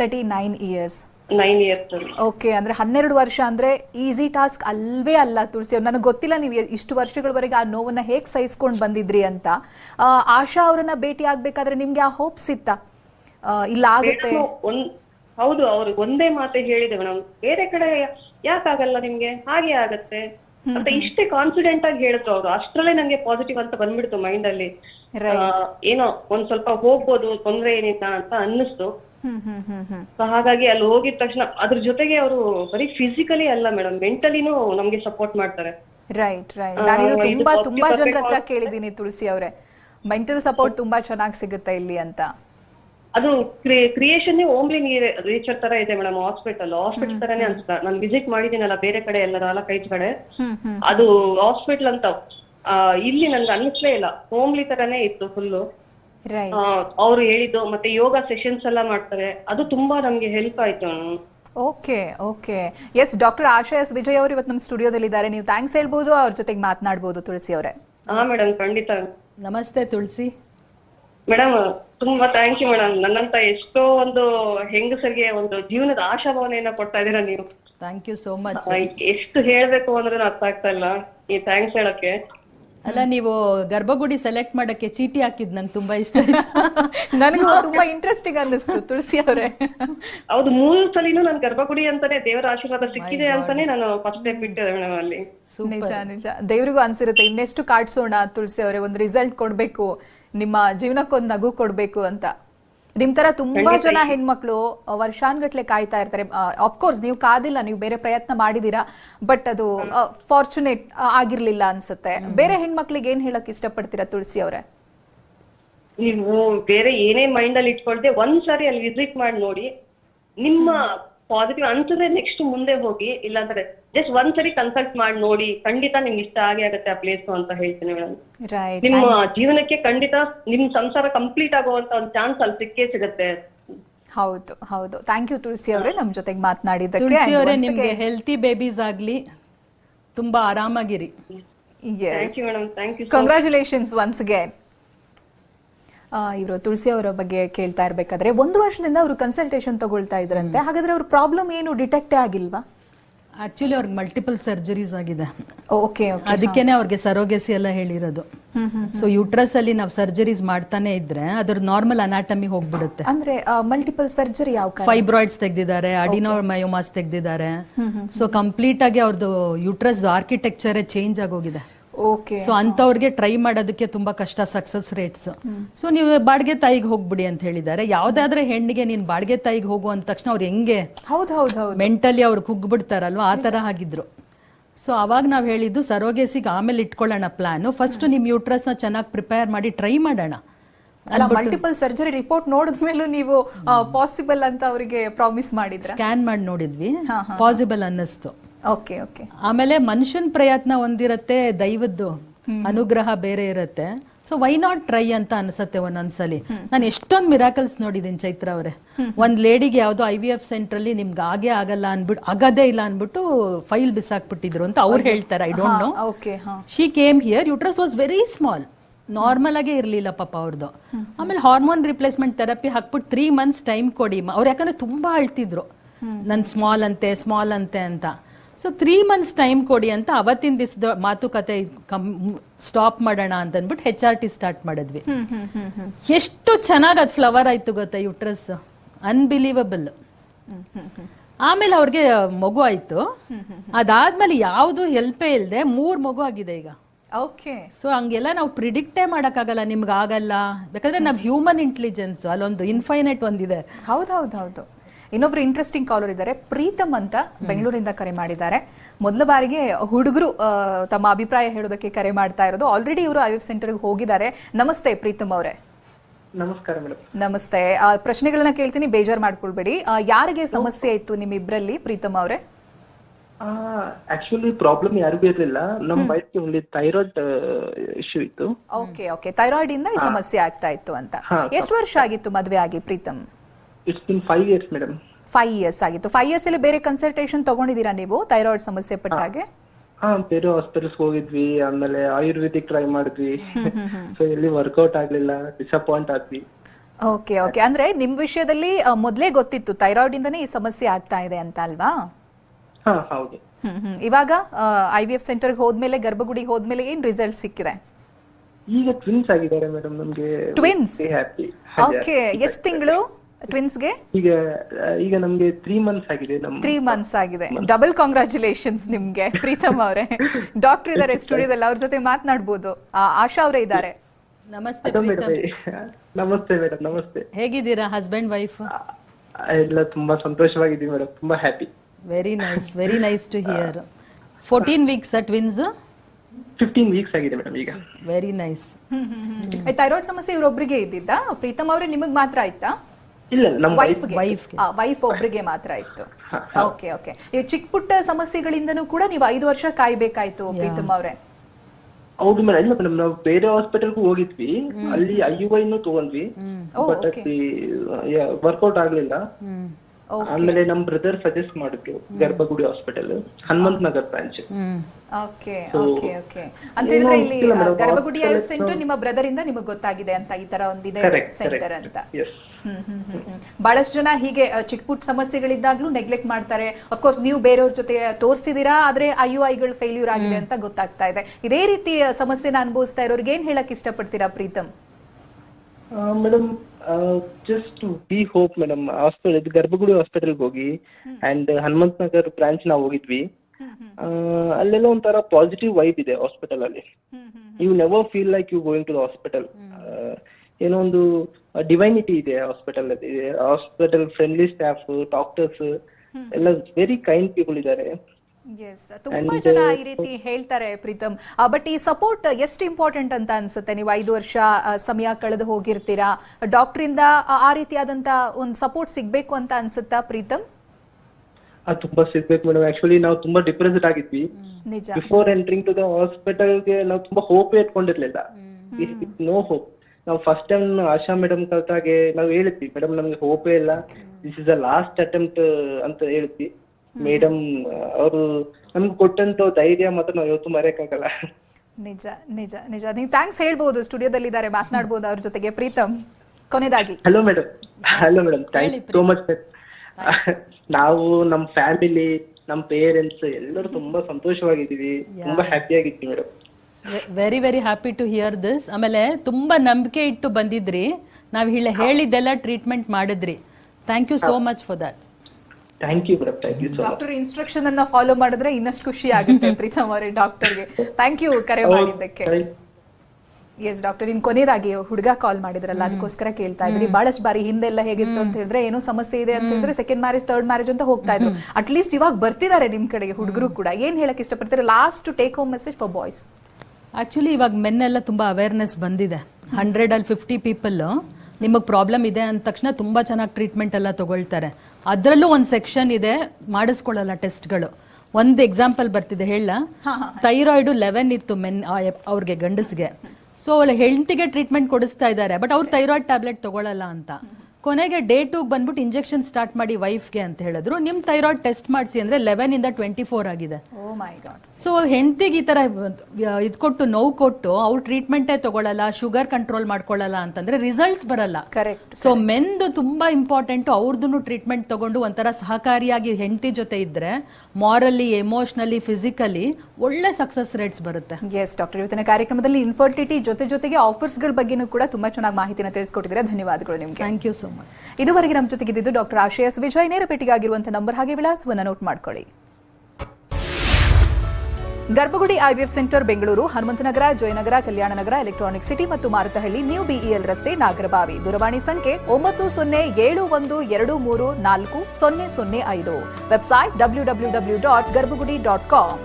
thirty nine years nine years okay ಅಂದ್ರೆ ಹನ್ನೆರಡು ವರ್ಷ ಅಂದ್ರೆ ಈಸಿ ಟಾಸ್ಕ್ ಅಲ್ವೇ ಅಲ್ಲ ತುಳಸಿ ಅವ್ರು. ನನಗೆ ಗೊತ್ತಿಲ್ಲ ನೀವು ಇಷ್ಟು ವರ್ಷಗಳವರೆಗೆ ಆ ನೋವನ್ನ ಹೇಗ್ ಸಹಿಸ್ಕೊಂಡು ಬಂದಿದ್ರಿ ಅಂತ. ಆಶಾ ಅವರನ್ನ ಭೇಟಿ ಆಗ್ಬೇಕಾದ್ರೆ ನಿಮ್ಗೆ ಆ ಹೋಪ್ಸ್ ಇತ್ತ ಇಲ್ಲ ಆಗುತ್ತೆ. ಹೌದು ಅವರು ಒಂದೇ ಮಾತೆ ಹೇಳಿದೆ ಮೇಡಮ್ ಬೇರೆ ಕಡೆ ಯಾಕಾಗಲ್ಲ ನಿಮ್ಗೆ? ಹಾಗೆ ಆಗತ್ತೆ. ಅಂತ ಇಷ್ಟೇ ಕಾನ್ಫಿಡೆಂಟ್ ಆಗಿ ಹೇಳಿದ್ರು ಅವ್ರು. ಅಷ್ಟ್ರಲ್ಲೇ ನಂಗೆ ಪಾಸಿಟಿವ್ ಅಂತ ಬಂದ್ಬಿಡ್ತು ಮೈಂಡ್ ಅಲ್ಲಿ. ಏನೋ ಒಂದ್ ಸ್ವಲ್ಪ ಹೋಗ್ಬೋದು ತೊಂದ್ರೆ ಏನಿಲ್ಲ ಅಂತ ಅನ್ನಿಸ್ತು. ಸೊ ಹಾಗಾಗಿ ಅಲ್ಲಿ ಹೋಗಿದ ತಕ್ಷಣ ಅದ್ರ ಜೊತೆಗೆ ಅವರು ಬರೀ ಫಿಸಿಕಲಿ ಅಲ್ಲ ಮೇಡಮ್ ಮೆಂಟಲಿನೂ ನಮ್ಗೆ ಸಪೋರ್ಟ್ ಮಾಡ್ತಾರೆ. ರೈಟ್ ರೈಟ್ ನಾನು ತುಂಬಾ ತುಂಬಾ ಜನರ ಹತ್ರ ಕೇಳಿದೀನಿ ತುಳಸಿ ಅವರೇ. ಮೆಂಟಲ್ ಸಪೋರ್ಟ್ ತುಂಬಾ ಚೆನ್ನಾಗಿ ಸಿಗುತ್ತೆ ಇಲ್ಲಿ ಅಂತ. ಅದು ಕ್ರಿಯೇಷನ್ ಓಮ್ಲಿ ನೇಚರ್ ತರ ಇದೆ ಮೇಡಮ್ ಹಾಸ್ಪಿಟಲ್ ಹಾಸ್ಪಿಟಲ್ ತರನೇ ಅನ್ಸುತ್ತೆ. ನಾನು ವಿಸಿಟ್ ಮಾಡಿದ್ದೀನಲ್ಲ ಬೇರೆ ಕಡೆ ಎಲ್ಲ ನಾಲ್ಕೈದು ಕಡೆ. ಅದು ಹಾಸ್ಪಿಟಲ್ ಅಂತ. ಇಲ್ಲಿ ನನ್ಗೆ ಅನ್ನಿಸ್ಲೇ ಇಲ್ಲ. ಹೋಮ್ಲಿ ತರನೇ ಇತ್ತು ಫುಲ್ಲು ರೈಟ್ ಅವ್ರು ಹೇಳಿದ್ದು ಮತ್ತೆ ಯೋಗ ಸೆಷನ್ಸ್ ಎಲ್ಲ ಮಾಡ್ತಾರೆ. ಅದು ತುಂಬಾ ನಮ್ಗೆ ಹೆಲ್ಪ್ ಆಯ್ತು okay okay yes doctor Asha S Vijay ಅವರು ಇವತ್ತು ನಮ್ಮ ಸ್ಟುಡಿಯೋದಲ್ಲಿ ಇದ್ದಾರೆ ನೀವು ಥ್ಯಾಂಕ್ಸ್ ಹೇಳ್ಬೋದು ಅವ್ರ ಜೊತೆಗೆ ಮಾತನಾಡಬಹುದು ತುಳಸಿ ಅವರೇ. ಹಾ ಮೇಡಮ್ ಖಂಡಿತ. ನಮಸ್ತೆ ತುಳಸಿ. ಮೇಡಮ್ ತುಂಬಾ ಥ್ಯಾಂಕ್ ಯು ಮೇಡಮ್. ನನ್ನಂತ ಎಷ್ಟೋ ಒಂದು ಹೆಂಗಸರಿಗೆ ಒಂದು ಜೀವನದ ಆಶಾಭಾವನೆಯನ್ನ ಕೊಡ್ತಾ ಇದೀರ ನೀವು. ಥ್ಯಾಂಕ್ ಯು ಸೋ ಮಚ್ ಎಷ್ಟು ಹೇಳ್ಬೇಕು ಅಂದ್ರೆ ಅರ್ಥ ಆಗ್ತಾ ಇಲ್ಲ. ಈ ಥ್ಯಾಂಕ್ಸ್ ಹೇಳಕ್ಕೆ. ಅಲ್ಲ ನೀವು ಗರ್ಭಗುಡಿ ಸೆಲೆಕ್ಟ್ ಮಾಡಕ್ಕೆ ಚೀಟಿ ಹಾಕಿದ್ ನಂಗೆ ತುಂಬಾ ಇಷ್ಟ ಆಯ್ತು. ನನಗೂ ತುಂಬಾ ಇಂಟ್ರೆಸ್ಟಿಂಗ್ ಅನ್ನಿಸ್ತು ತುಳಸಿ ಅವರೇ. ಹೌದು ಮೂರು ಸಲಿನೂ ನನ್ ಗರ್ಭಗುಡಿ ಅಂತಾನೆ ದೇವರ ಆಶೀರ್ವಾದ ಸಿಕ್ಕಿದೆ ಅಂತಾನೆ ನಾನು ಫಸ್ಟ್ ಟೈಮ್ ಬಿಟ್ಟೆ ಮೇಡಮ್ ಅಲ್ಲಿ. ನಿಜ ನಿಜ. ದೇವ್ರಿಗೂ ಅನ್ಸಿರುತ್ತೆ ಇನ್ನೆಷ್ಟು ಕಾಡ್ಸೋಣ ತುಳಸಿ ಅವರೇ ಒಂದು ರಿಸಲ್ಟ್ ಕೊಡ್ಬೇಕು. ನಿಮ್ಮ ಜೀವನಕ್ಕೊಂದು ನಗು ಕೊಡ್ಬೇಕು ಅಂತ. ನಿಮ್ ತರ ತುಂಬಾ ಜನ ಹೆಣ್ಮಕ್ಳು ವರ್ಷಾನ್ಗಟ್ಲೆ ಕಾಯ್ತಾ ಇರ್ತಾರೆ. ಅಫ್ಕೋರ್ಸ್ ನೀವು ಕಾದಿಲ್ಲ ನೀವು ಬೇರೆ ಪ್ರಯತ್ನ ಮಾಡಿದೀರಾ ಬಟ್ ಅದು ಫಾರ್ಚುನೇಟ್ ಆಗಿರ್ಲಿಲ್ಲ ಅನ್ಸುತ್ತೆ. ಬೇರೆ ಹೆಣ್ಮಕ್ಳಿಗೆ ಏನ್ ಹೇಳಕ್ ಇಷ್ಟಪಡ್ತೀರಾ ತುಳಸಿ ಅವ್ರೆ? ನೀವು ಬೇರೆ ಏನೇ ಮೈಂಡ್ ಅಲ್ಲಿ ಇಟ್ಕೊಳ್ದೆ ಒಂದ್ ಸಾರಿ ಅಲ್ಲಿ ವಿಸಿಟ್ ಮಾಡಿ ನೋಡಿ ನಿಮ್ಮ ಪಾಸಿಟಿವ್ ಅನ್ಸಿದ್ರೆ ನೆಕ್ಸ್ಟ್ ಮುಂದೆ ಹೋಗಿ ಇಲ್ಲಾಂದ್ರೆ ಜಸ್ಟ್ ಒಂದ್ ಸರಿ ಕನ್ಸಲ್ಟ್ ಮಾಡಿ ನೋಡಿ ಖಂಡಿತ ನಿಮ್ಗೆ ಇಷ್ಟ ಆಗೇ ಆಗುತ್ತೆ ಆ ಪ್ಲೇಸ್ ಅಂತ ಹೇಳ್ತೀನಿ ಮೇಡಮ್. ರೈಟ್ ನಿಮ್ಮ ಜೀವನಕ್ಕೆ ಖಂಡಿತ ನಿಮ್ ಸಂಸಾರ ಕಂಪ್ಲೀಟ್ ಆಗುವಂತ ಒಂದು ಚಾನ್ಸ್ ಅಲ್ಲಿ ಸಿಕ್ಕೇ ಸಿಗುತ್ತೆ. ಹೌದು ಹೌದು. ಥ್ಯಾಂಕ್ ಯು ತುಳಸಿ ಅವರೇ ನಮ್ ಜೊತೆಗೆ ಮಾತನಾಡಿದ್ದಕ್ಕೆ. ತುಳಸಿ ಅವರೇ ನಿಮ್ಗೆ ಹೆಲ್ತಿ ಬೇಬೀಸ್ ಆಗ್ಲಿ ತುಂಬಾ ಆರಾಮಾಗಿರಿ. Thank you madam thank you congratulations once again ಇವರು ತುಳಸಿ ಅವರ ಬಗ್ಗೆ ಕೇಳ್ತಾ ಇರ್ಬೇಕಾದ್ರೆ ಒಂದು ವರ್ಷದಿಂದ ಅವರು ಕನ್ಸಲ್ಟೇಷನ್ ತಗೊಳ್ತಾ ಇದ್ರಂತೆ. ಹಾಗಾದ್ರೆ ಅವ್ರ ಪ್ರಾಬ್ಲಮ್ ಏನು ಡಿಟೆಕ್ಟೇ ಆಗಿಲ್ವಾ? ಆಕ್ಚುಲಿ ಅವ್ರಿಗೆ ಮಲ್ಟಿಪಲ್ ಸರ್ಜರೀಸ್ ಆಗಿದೆ. ಓಕೆ ಅದಕ್ಕೇನೆ ಅವ್ರಿಗೆ ಸರೋಗೆಸಿ ಎಲ್ಲ ಹೇಳಿರೋದು. ಸೊ ಯುಟ್ರಸ್ ಅಲ್ಲಿ ನಾವು ಸರ್ಜರೀಸ್ ಮಾಡ್ತಾನೆ ಇದ್ರೆ ಅದ್ರ ನಾರ್ಮಲ್ ಅನಾಟಮಿ ಹೋಗ್ಬಿಡುತ್ತೆ. ಅಂದ್ರೆ ಮಲ್ಟಿಪಲ್ ಸರ್ಜರಿ ಯಾವ ಫೈಬ್ರಾಯ್ಡ್ಸ್ ತೆಗ್ದಿದ್ದಾರೆ ಅಡಿನೋ ಮಯೋಮಾಸ್ ತೆಗ್ದಿದ್ದಾರೆ. ಸೊ ಕಂಪ್ಲೀಟ್ ಆಗಿ ಅವ್ರದ್ದು ಯುಟ್ರಸ್ ಆರ್ಕಿಟೆಕ್ಚರ್ ಚೇಂಜ್ ಆಗೋಗಿದೆ. ಸೊ ಅಂತವ್ರಿಗೆ ಟ್ರೈ ಮಾಡೋದಕ್ಕೆ ತುಂಬಾ ಕಷ್ಟ ಸಕ್ಸಸ್ ರೇಟ್ಸ್ ಸೊ ನೀವು ಬಾಡಿಗೆ ತಾಯಿಗೆ ಹೋಗ್ಬಿಡಿ ಅಂತ ಹೇಳಿದ್ದಾರೆ. ಯಾವ್ದಾದ್ರೆ ಹೆಣ್ಣಿಗೆ ನೀನ್ ಬಾಡಿಗೆ ತಾಯಿಗೆ ಹೋಗು ಅಂದ ತಕ್ಷಣ ಅವ್ರು ಹೆಂಗೆ ಹೌದು ಹೌದು ಹೌದು. ಮೆಂಟಲಿ ಅವ್ರು ಕುಗ್ಬಿಡ್ತಾರಲ್ವಾ? ಆ ತರ ಆಗಿದ್ರು. ಸೊ ಅವಾಗ ನಾವ್ ಹೇಳಿದ್ದು ಸರೋಗೇಸಿಗೆ ಆಮೇಲೆ ಇಟ್ಕೊಳ್ಳೋಣ ಪ್ಲಾನ್ ಫಸ್ಟ್ ನಿಮ್ ಯೂಟ್ರಸ್ನ ಚೆನ್ನಾಗಿ ಪ್ರಿಪೇರ್ ಮಾಡಿ ಟ್ರೈ ಮಾಡೋಣ. ಅಲ್ಲ ಮಲ್ಟಿಪಲ್ ಸರ್ಜರಿ ರಿಪೋರ್ಟ್ ನೋಡಿದ್ಮೇಲೂ ನೀವು ಪಾಸಿಬಲ್ ಅಂತ ಅವರಿಗೆ ಪ್ರಾಮಿಸ್ ಮಾಡಿದ್ರೆ? ಸ್ಕ್ಯಾನ್ ಮಾಡಿ ನೋಡಿದ್ವಿ. ಪಾಸಿಬಲ್ ಅನ್ನಿಸ್ತು. ಓಕೆ ಓಕೆ ಆಮೇಲೆ ಮನುಷ್ಯನ್ ಪ್ರಯತ್ನ ಒಂದಿರತ್ತೆ ದೈವದ್ದು ಅನುಗ್ರಹ ಬೇರೆ ಇರತ್ತೆ. ಸೊ ವೈ ನಾಟ್ ಟ್ರೈ ಅಂತ ಅನ್ಸತ್ತೆ ಒಂದೊಂದ್ಸಲಿ. ನಾನು ಎಷ್ಟೊಂದ್ ಮಿರಾಕಲ್ಸ್ ನೋಡಿದೀನಿ ಚೈತ್ರ ಅವರೇ. ಒಂದ್ ಲೇಡಿಗೆ ಯಾವ್ದೋ ಐ ವಿ ಎಫ್ ಸೆಂಟರ್ ಅಲ್ಲಿ ನಿಮ್ಗೆ ಆಗೇ ಆಗಲ್ಲ ಅನ್ಬಿಟ್ಟು ಆಗದೇ ಇಲ್ಲ ಅನ್ಬಿಟ್ಟು ಫೈಲ್ ಬಿಸಾಕ್ಬಿಟ್ಟಿದ್ರು ಅಂತ ಅವ್ರು ಹೇಳ್ತಾರೆ I don't know she came here uterus was very small normal ಆಗೇ ಇರ್ಲಿಲ್ಲ ಪಾಪ ಅವ್ರದ್ದು ಆಮೇಲೆ ಹಾರ್ಮೋನ್ ರಿಪ್ಲೇಸ್ಮೆಂಟ್ ಥೆರಪಿ ಹಾಕ್ಬಿಟ್ಟು ತ್ರೀ ಮಂತ್ಸ್ ಟೈಮ್ ಕೊಡಿ. ಅವ್ರು ಯಾಕಂದ್ರೆ ತುಂಬಾ ಅಳ್ತಿದ್ರು. ನನ್ ಸ್ಮಾಲ್ ಅಂತೆ ಸ್ಮಾಲ್ ಅಂತೆ ಅಂತ. ಸೊ ತ್ರೀ ಮಂತ್ಸ್ ಟೈಮ್ ಕೊಡಿ ಅಂತ ಅವತ್ತಿನ ದಿವಸದ ಮಾತುಕತೆ ಸ್ಟಾಪ್ ಮಾಡೋಣ ಅಂತ ಅಂದ್ಬಿಟ್ಟು ಹೆಚ್ ಆರ್ ಟಿ ಸ್ಟಾರ್ಟ್ ಮಾಡಿದ್ವಿ ಎಷ್ಟು ಚೆನ್ನಾಗಿ ಅದು ಫ್ಲವರ್ ಆಯ್ತು ಗೊತ್ತಾ ಯುಟ್ರಸ್ ಅನ್ಬಿಲೀವಬಲ್ ಆಮೇಲೆ ಅವ್ರಿಗೆ ಮಗು ಆಯ್ತು. ಅದಾದ್ಮೇಲೆ ಯಾವುದು ಹೆಲ್ಪೇ ಇಲ್ಲದೆ ಮೂರ್ ಮಗು ಆಗಿದೆ ಈಗ. ಓಕೆ ಸೊ ಹಂಗೆಲ್ಲ ನಾವು ಪ್ರಿಡಿಕ್ಟೇ ಮಾಡೋಕ್ಕಾಗಲ್ಲ ನಿಮ್ಗೆ ಆಗಲ್ಲ. ಯಾಕಂದ್ರೆ ನಾವ್ ಹ್ಯೂಮನ್ ಇಂಟೆಲಿಜೆನ್ಸ್ ಅಲ್ಲೊಂದು ಇನ್ಫೈನೈಟ್ ಒಂದಿದೆ. ಹೌದು ಹೌದು ಹೌದು. ಇನ್ನೊಬ್ರು ಇಂಟ್ರೆಸ್ಟಿಂಗ್ ಕಾಲರ್ ಇದ್ದಾರೆ. ಪ್ರೀತಮ್ ಅಂತ ಬೆಂಗಳೂರಿಂದ ಕರೆ ಮಾಡಿದ್ದಾರೆ. ಮೊದಲ ಬಾರಿಗೆ ಹುಡುಗರು ತಮ್ಮ ಅಭಿಪ್ರಾಯ ಹೇಳೋದಕ್ಕೆ ಕರೆ ಮಾಡ್ತಾ ಇರೋದು. ಆಲ್ರೆಡಿ ಇವರು ಐ ಎಫ್ ಸೆಂಟರ್ಗೆ ಹೋಗಿದ್ದಾರೆ. ನಮಸ್ತೆ ಪ್ರೀತಮ್ ಅವರೇ. ನಮಸ್ಕಾರ ಮೇಡಮ್ ನಮಸ್ತೆ. ಆ, ಪ್ರಶ್ನೆಗಳನ್ನ ಕೇಳ್ತೀನಿ ಬೇಜಾರ್ ಮಾಡ್ಕೊಳ್ಬೇಡಿ. ಯಾರಿಗೆ ಸಮಸ್ಯೆ ಇತ್ತು ನಿಮ್ಮಿಬ್ಬರಲ್ಲಿ ಪ್ರೀತಮ್ ಅವರೇ? ಆಕ್ಚುಲಿ ಪ್ರಾಬ್ಲಮ್ ಯಾರಿಗೂ ಇರಲಿಲ್ಲ. ನಮ್ಮ ವೈಫ್ಗೆ ಒಂದು ಥೈರಾಯ್ಡ್ ಇಶ್ಯೂ ಇತ್ತು. Okay okay. ಥೈರಾಯ್ಡ್ ಇಂದ ಈ ಸಮಸ್ಯೆ ಆಗ್ತಾ ಇತ್ತು ಅಂತ. ಎಷ್ಟು ವರ್ಷ ಆಗಿತ್ತು ಮದುವೆ ಆಗಿ Pritam? It's been five years madam five years ಆಗಿತ್ತು. ಫೈವ್ ಇಯರ್ಸ್ ಅಲ್ಲಿ ಬೇರೆ ಕನ್ಸಲ್ಟೇಷನ್ ತಗೊಂಡಿದ್ದೀರಾ ನೀವು? ಥೈರಾಯ್ಡ್ ಸಮಸ್ಯೆ ಪಟ್ಟ ಹಾಗೆ ಹಾ ಬೇರೆ ಹಾಸ್ಪಿಟಲ್ಸ್ ಹೋಗಿದ್ವಿ ಆಮೇಲೆ ಆಯುರ್ವೇದಿಕ್ ಟ್ರೈ ಮಾಡಿದ್ವಿ. ಸೊ ಎಲ್ಲಿ ವರ್ಕೌಟ್ ಆಗ್ಲಿಲ್ಲ ಡಿಸಪಾಯಿಂಟ್ ಆದ್ವಿ. ಓಕೆ ಓಕೆ ಅಂದ್ರೆ ನಿಮ್ ವಿಷಯದಲ್ಲಿ ಮೊದಲೇ ಗೊತ್ತಿತ್ತು ಥೈರಾಯ್ಡ್ ಇಂದನೇ ಈ ಸಮಸ್ಯೆ ಆಗ್ತಾ ಇದೆ ಅಂತ ಅಲ್ವಾ? ಹಾ ಹೌದು. ಇವಾಗ ಐ ವಿ ಎಫ್ ಸೆಂಟರ್ಗೆ ಹೋದ್ಮೇಲೆ ಗರ್ಭಗುಡಿಗೆ ಹೋದ್ಮೇಲೆ ಏನ್ ರಿಸಲ್ಟ್ ಸಿಕ್ಕಿದೆ? ಈಗ ಟ್ವಿನ್ಸ್ ಆಗಿದ್ದಾರೆ ಮೇಡಮ್ ನಮ್ಗೆ ಟ್ವಿನ್ಸ್ ಹ್ಯಾಪಿ ಓಕೆ ಎಷ್ಟು ತಿಂಗಳು? ಟ್ವಿನ್ಸ್ಗೆ ಈಗ ಈಗ ನಮ್ಗೆ ತ್ರೀ ಮಂತ್ಸ್ ಆಗಿದೆ ತ್ರೀ ಮಂತ್ಸ್ ಆಗಿದೆ. ಡಬಲ್ ಕಾಂಗ್ರಾಚುಲೇಷನ್ಸ್ ನಿಮ್ಗೆ ಪ್ರೀತಮ್ ಅವರೇ. ಡಾಕ್ಟರ್ ಇದಾರೆ ಸ್ಟುಡಿಯೋದಲ್ಲಿ ಅವ್ರ ಜೊತೆ ಮಾತನಾಡಬಹುದು ಆಶಾ ಅವರೇ ಇದ್ದಾರೆ ನಮಸ್ತೆ ನಮಸ್ತೆ ಮೇಡಮ್ ನಮಸ್ತೆ. ಹೇಗಿದ್ದೀರಾ ಹಸ್ಬೆಂಡ್ ವೈಫ್ ಎಲ್ಲ ತುಂಬಾ ಸಂತೋಷವಾಗಿದ್ದೀವಿ ಮೇಡಮ್ ತುಂಬಾ happy very nice very nice to hear fourteen weeks twins fifteen weeks ಆಗಿದೆ ಮೇಡಮ್ ಈಗ. ವೆರಿ ನೈಸ್ ಥೈರಾಯ್ಡ್ ಸಮಸ್ಯೆ ಇವ್ರೊಬ್ರಿಗೆ ಇದ್ದಿದ್ದ? ಪ್ರೀತಮ್ ಅವರೇ ನಿಮಗ್ ಮಾತ್ರ ಆಯ್ತಾ? ಇಲ್ಲ ನಮ್ಮ ವೈಫ್ ವೈಫ್ಗೆ ವೈಫ್ ಒಬ್ರಿಗೆ ಮಾತ್ರ ಇತ್ತು ಓಕೆ ಓಕೆ ಈ ಚಿಕ್ಕ ಪುಟ್ಟ ಸಮಸ್ಯೆಗಳಿಂದನೂ ಕೂಡ ನೀವು ಐದು ವರ್ಷ ಕಾಯ್ಬೇಕಾಯ್ತು ಪ್ರೀತಮ್ ಅವರೇ? ಹೌದು ಮೇಡಮ್ ಇಲ್ಲ ಮೇಡಮ್ ನಾವು ಬೇರೆ ಹಾಸ್ಪಿಟಲ್ಗೂ ಹೋಗಿದ್ವಿ. ಅಲ್ಲಿ ಐ ಯು ಐನು ತಗೊಂಡ್ವಿ. ಬಟ್ ವರ್ಕೌಟ್ ಆಗ್ಲಿಲ್ಲ. ಹ್ಮ್. ಆಮೇಲೆ ನಮ್ ಬ್ರದರ್ ಸಜೆಸ್ಟ್ ಮಾಡಿದ್ರು Garbhagudi hospital Hanumanth Nagar branch okay okay okay ಅಂತ ಹೇಳಿದ್ರೆ ಇಲ್ಲಿ ಗರ್ಭಗುಡಿ ಸೆಂಟರ್ ನಿಮ್ಮ ಬ್ರದರ್ ಇಂದ ನಿಮಗೆ ಗೊತ್ತಾಗಿದೆ ಅಂತ ಈ ತರ ಒಂದಿದೆ ಸೆಂಟರ್ ಅಂತ. ಬಹಳಷ್ಟು ಜನ ಹೀಗೆ ಚಿಕ್ಕ ಪುಟ್ಟ ಸಮಸ್ಯೆಗಳಿದ್ದಾಗ್ಲೂ ನೆಗ್ಲೆಕ್ಟ್ ಮಾಡ್ತಾರೆ. ಅಫ್ಕೋರ್ಸ್ ನೀವು ಬೇರೆಯವ್ರ ಜೊತೆ ತೋರಿಸಿದೀರಾ ಆದ್ರೆ ಐ ಯು ಐಗಳು ಫೇಲ್ಯೂರ್ ಆಗಿದೆ ಅಂತ ಗೊತ್ತಾಗ್ತಾ ಇದೆ. ಇದೇ ರೀತಿ ಸಮಸ್ಯೆನ ಅನುಭವಿಸ್ತಾ ಇರೋರ್ಗೆ ಏನ್ ಹೇಳಕ್ ಇಷ್ಟಪಡ್ತೀರಾ Pritam? Madam just be hope madam hospital Garbhagudi ಹಾಸ್ಪಿಟಲ್ಗೆ ಹೋಗಿ ಅಂಡ್ ಹನುಮಂತ್ ನಗರ್ ಬ್ರಾಂಚ್ ನಾವು ಹೋಗಿದ್ವಿ. ಆ, ಅಲ್ಲೆಲ್ಲ ಒಂಥರ ಪಾಸಿಟಿವ್ ವೈಬ್ ಇದೆ ಹಾಸ್ಪಿಟಲ್ ಅಲ್ಲಿ. You never feel like you going to the hospital ಏನೋ ಒಂದು ಡಿವೈನಿಟಿ ಇದೆ ಹಾಸ್ಪಿಟಲ್ ಅಲ್ಲಿ. ಹಾಸ್ಪಿಟಲ್ ಫ್ರೆಂಡ್ಲಿ ಸ್ಟಾಫ್ ಡಾಕ್ಟರ್ಸ್ ಎಲ್ಲ ವೆರಿ ಕೈಂಡ್ ಪೀಪಲ್ ಇದ್ದಾರೆ. ಎಸ್ ತುಂಬಾ ಜನ ಈ ರೀತಿ ಹೇಳ್ತಾರೆ ಪ್ರೀತಮ್. ಬಟ್ ಈ ಸಪೋರ್ಟ್ ಎಷ್ಟು ಇಂಪಾರ್ಟೆಂಟ್ ಅಂತ ಅನ್ಸುತ್ತೆ? ನೀವು ಐದು ವರ್ಷ ಸಮಯ ಕಳೆದು ಹೋಗಿರ್ತೀರಾ? ಡಾಕ್ಟರ್ ಇಂದ ಆ- ರೀತಿಯಾದಂತ ಒಂದು ಸಪೋರ್ಟ್ ಸಿಗ್ಬೇಕು ಅಂತ ಅನ್ಸುತ್ತಾ ಪ್ರೀತಮ್? ತುಂಬಾ ಸಿಗ್ಬೇಕು ಮೇಡಮ್ ಆಕ್ಚುಲಿ ನಾವು ತುಂಬಾ ಡಿಪ್ರೆಸ್ಡ್ ಆಗಿದ್ವಿ. ಬಿಫೋರ್ ಎಂಟ್ರಿಂಗ್ ಟು ದ ಹಾಸ್ಪಿಟಲ್ಗೆ ನಾವು ತುಂಬಾ ಹೋಪ್ ಇಟ್ಕೊಂಡಿರ್ಲಿಲ್ಲ ನೋ ಹೋಪ್ ನಾವು ಫಸ್ಟ್ ಟೈಮ್ ಆಶಾ ಮೇಡಮ್ ಕಲ್ತಾಗೆ ನಾವು ಹೇಳಿದ್ವಿ. ಮೇಡಮ್ ನಮ್ಗೆ ಹೋಪೇ ಇಲ್ಲ. This is the last attempt ಅಂತ ಹೇಳಿದ್ವಿ. ಮೇಡಮ್ ಅವರು ನಮ್ಗೆ ಕೊಟ್ಟಂತ ಧೈರ್ಯ ಮಾತ್ರ ನಾವು ಯಾವತ್ತೂ ಮರೆಯಕ್ಕಾಗಲ್ಲ. ನಿಜ ನಿಜ ನಿಜ. ನೀವು ಥ್ಯಾಂಕ್ಸ್ ಹೇಳ್ಬೋದು ಸ್ಟುಡಿಯೋದಲ್ಲಿ ಇದ್ದಾರೆ ಮಾತನಾಡಬಹುದು ಅವ್ರ ಜೊತೆಗೆ. Preetham ಕೊನೆದಾಗಿ hello madam hello madam thank you so much ನಾವು ನಮ್ಮ ಫ್ಯಾಮಿಲಿ ನಮ್ಮ ಪೇರೆಂಟ್ಸ್ ಎಲ್ಲರೂ ತುಂಬಾ ಸಂತೋಷವಾಗಿದ್ದೀವಿ. ತುಂಬಾ happy ಆಗಿದ್ವಿ madam very very happy to hear this ಆಮೇಲೆ ತುಂಬಾ ನಂಬಿಕೆ ಇಟ್ಟು ಬಂದಿದ್ರಿ. ನಾವು ಹೇಳ ಹೇಳಿದ್ದೆಲ್ಲ ಟ್ರೀಟ್ಮೆಂಟ್ ಮಾಡಿದ್ರಿ. Thank you so much for that thank you madam thank you so doctor instruction ಅನ್ನ ಫಾಲೋ ಮಾಡಿದ್ರೆ ಇನ್ನಷ್ಟು ಖುಷಿ ಆಗುತ್ತೆ ಪ್ರೀತಮ್ ಅವರೇ ಡಾಕ್ಟರ್ಗೆ ಥ್ಯಾಂಕ್ ಯು ಕರೆ ಮಾಡಿದ್ದಕ್ಕೆ. ಎಸ್ ಡಾಕ್ಟರ್ ಇನ್ ಕೊನೆಯದಾಗಿ ಹುಡುಗ ಕಾಲ್ ಮಾಡಿದ್ರಲ್ಲ ಅದಕ್ಕೋಸ್ಕರ ಕೇಳ್ತಾ ಇದ್ರಿ. ಬಹಳಷ್ಟು ಬಾರಿ ಹಿಂದೆಲ್ಲ ಹೇಗಿತ್ತು ಅಂತ ಹೇಳಿದ್ರೆ ಏನೋ ಸಮಸ್ಯೆ ಇದೆ ಅಂತ ಹೇಳಿದ್ರೆ ಸೆಕೆಂಡ್ ಮ್ಯಾರೇಜ್ ಥರ್ಡ್ ಮ್ಯಾರೇಜ್ ಅಂತ ಹೋಗ್ತಾ ಇದ್ರು. ಅಟ್ಲೀಸ್ಟ್ ಇವಾಗ ಬರ್ತಿದ್ದಾರೆ ನಿಮ್ ಕಡೆಗೆ ಹುಡುಗರು ಕೂಡ. ಏನ್ ಹೇಳಕ್ ಇಷ್ಟಪಡ್ತಾರೆ? Last take home message for boys actually ಇವಾಗ ಮೆನ್ನೆಲ್ಲ ತುಂಬಾ ಅವೇರ್ನೆಸ್ ಬಂದಿದೆ. ಹಂಡ್ರೆಡ್ ಅಲ್ಲಿ ಫಿಫ್ಟಿ ಪೀಪಲ್ ನಿಮಗೆ ಪ್ರಾಬ್ಲಮ್ ಇದೆ ಅಂದ ತಕ್ಷಣ ತುಂಬಾ ಚೆನ್ನಾಗಿ ಟ್ರೀಟ್ಮೆಂಟ್ ಎಲ್ಲ ತಗೊಳ್ತಾರೆ. ಅದರಲ್ಲೂ ಒಂದು ಸೆಕ್ಷನ್ ಇದೆ ಮಾಡಿಸ್ಕೊಳ್ಳಲ್ಲ ಟೆಸ್ಟ್ಗಳು ಒಂದು ಎಕ್ಸಾಂಪಲ್ ಬರ್ತಿದೆ ಹೇಳ. ಥೈರಾಯ್ಡ್ ಲೆವೆನ್ ಇತ್ತು ಮೆನ್ ಅವ್ರಿಗೆ ಗಂಡಸ್ಗೆ. ಸೊ ಅವಳ ಹೆಂಡತಿಗೆ ಟ್ರೀಟ್ಮೆಂಟ್ ಕೊಡಿಸ್ತಾ ಇದ್ದಾರೆ ಬಟ್ ಅವ್ರು ಥೈರಾಯ್ಡ್ ಟ್ಯಾಬ್ಲೆಟ್ ತಗೊಳ್ಳಲ್ಲ ಅಂತ. ಕೊನೆಗೆ ಡೇ ಟೂ ಬಂದ್ಬಿಟ್ಟು ಇಂಜೆಕ್ಷನ್ ಸ್ಟಾರ್ಟ್ ಮಾಡಿ ವೈಫ್ಗೆ ಅಂತ ಹೇಳಿದ್ರು. ನಿಮ್ ಥೈರಾಯ್ಡ್ ಟೆಸ್ಟ್ ಮಾಡಿಸಿ ಅಂದ್ರೆ ಲೆವೆನ್ ಇಂದ ಟ್ವೆಂಟಿ ಫೋರ್ ಆಗಿದೆ. ಓ ಮೈ ಗಾಡ್ ಸೊ ಹೆಂಡತಿಗೆ ಈ ತರ ಇದು ಕೊಟ್ಟು ನೋವು ಕೊಟ್ಟು ಅವ್ರು ಟ್ರೀಟ್ಮೆಂಟೇ ತಗೊಳ್ಳಲ್ಲ ಶುಗರ್ ಕಂಟ್ರೋಲ್ ಮಾಡ್ಕೊಳ್ಳಲ್ಲ ಅಂತಂದ್ರೆ ರಿಸಲ್ಟ್ಸ್ ಬರಲ್ಲ. ಕರೆಕ್ಟ್ ಸೊ ಮೆಂದು ತುಂಬಾ ಇಂಪಾರ್ಟೆಂಟ್ ಅವ್ರದ್ದು ಟ್ರೀಟ್ಮೆಂಟ್ ತಗೊಂಡು ಒಂಥರ ಸಹಕಾರಿಯಾಗಿ ಹೆಂಡತಿ ಜೊತೆ ಇದ್ರೆ ಮಾರಲಿ ಎಮೋಷನಲಿ ಫಿಸಿಕಲಿ ಒಳ್ಳೆ ಸಕ್ಸಸ್ ರೇಟ್ಸ್ ಬರುತ್ತೆ. ಎಸ್ ಡಾಕ್ಟರ್ ಇವತ್ತಿನ ಕಾರ್ಯಕ್ರಮದಲ್ಲಿ ಇನ್ಫರ್ಟಿಟಿ ಜೊತೆ ಜೊತೆಗೆ ಆಫರ್ಸ್ಗಳ ಬಗ್ಗೆನೂ ಕೂಡ ತುಂಬಾ ಚೆನ್ನಾಗಿ ಮಾಹಿತಿನ ತಿಳಿಸ್ಕೊಟ್ಟಿದ್ರೆ ಧನ್ಯವಾದಗಳು ನಿಮ್ಗೆ. ಥ್ಯಾಂಕ್ ಯು ಸೋ ಇದುವರೆಗೆ ನಮ್ಮ ಜೊತೆಗಿದ್ದು ಡಾಕ್ಟರ್ ಆಶಯಸ್ ವಿಜಯ್. ನೇರ ಭೇಟಿಗಾಗಿರುವಂತಹ ನಂಬರ್ ಹಾಗೆ ವಿಳಾಸವನ್ನು ನೋಟ್ ಮಾಡಿಕೊಳ್ಳಿ. Garbhagudi IVF center, Bengaluru, Hanumanthanagar, Jayanagar Kalyan Nagar electronic city ಮತ್ತು ಮಾರುತಹಳ್ಳಿ, ನ್ಯೂ ಬಿಇಎಲ್ ರಸ್ತೆ ನಾಗರಬಾವಿ. ದೂರವಾಣಿ ಸಂಖ್ಯೆ ಒಂಬತ್ತು ಸೊನ್ನೆ ಏಳು ಒಂದು ಎರಡು ಮೂರು ನಾಲ್ಕು ಸೊನ್ನೆ ಸೊನ್ನೆ ಐದು. Website W W W dot Garbhagudi dot com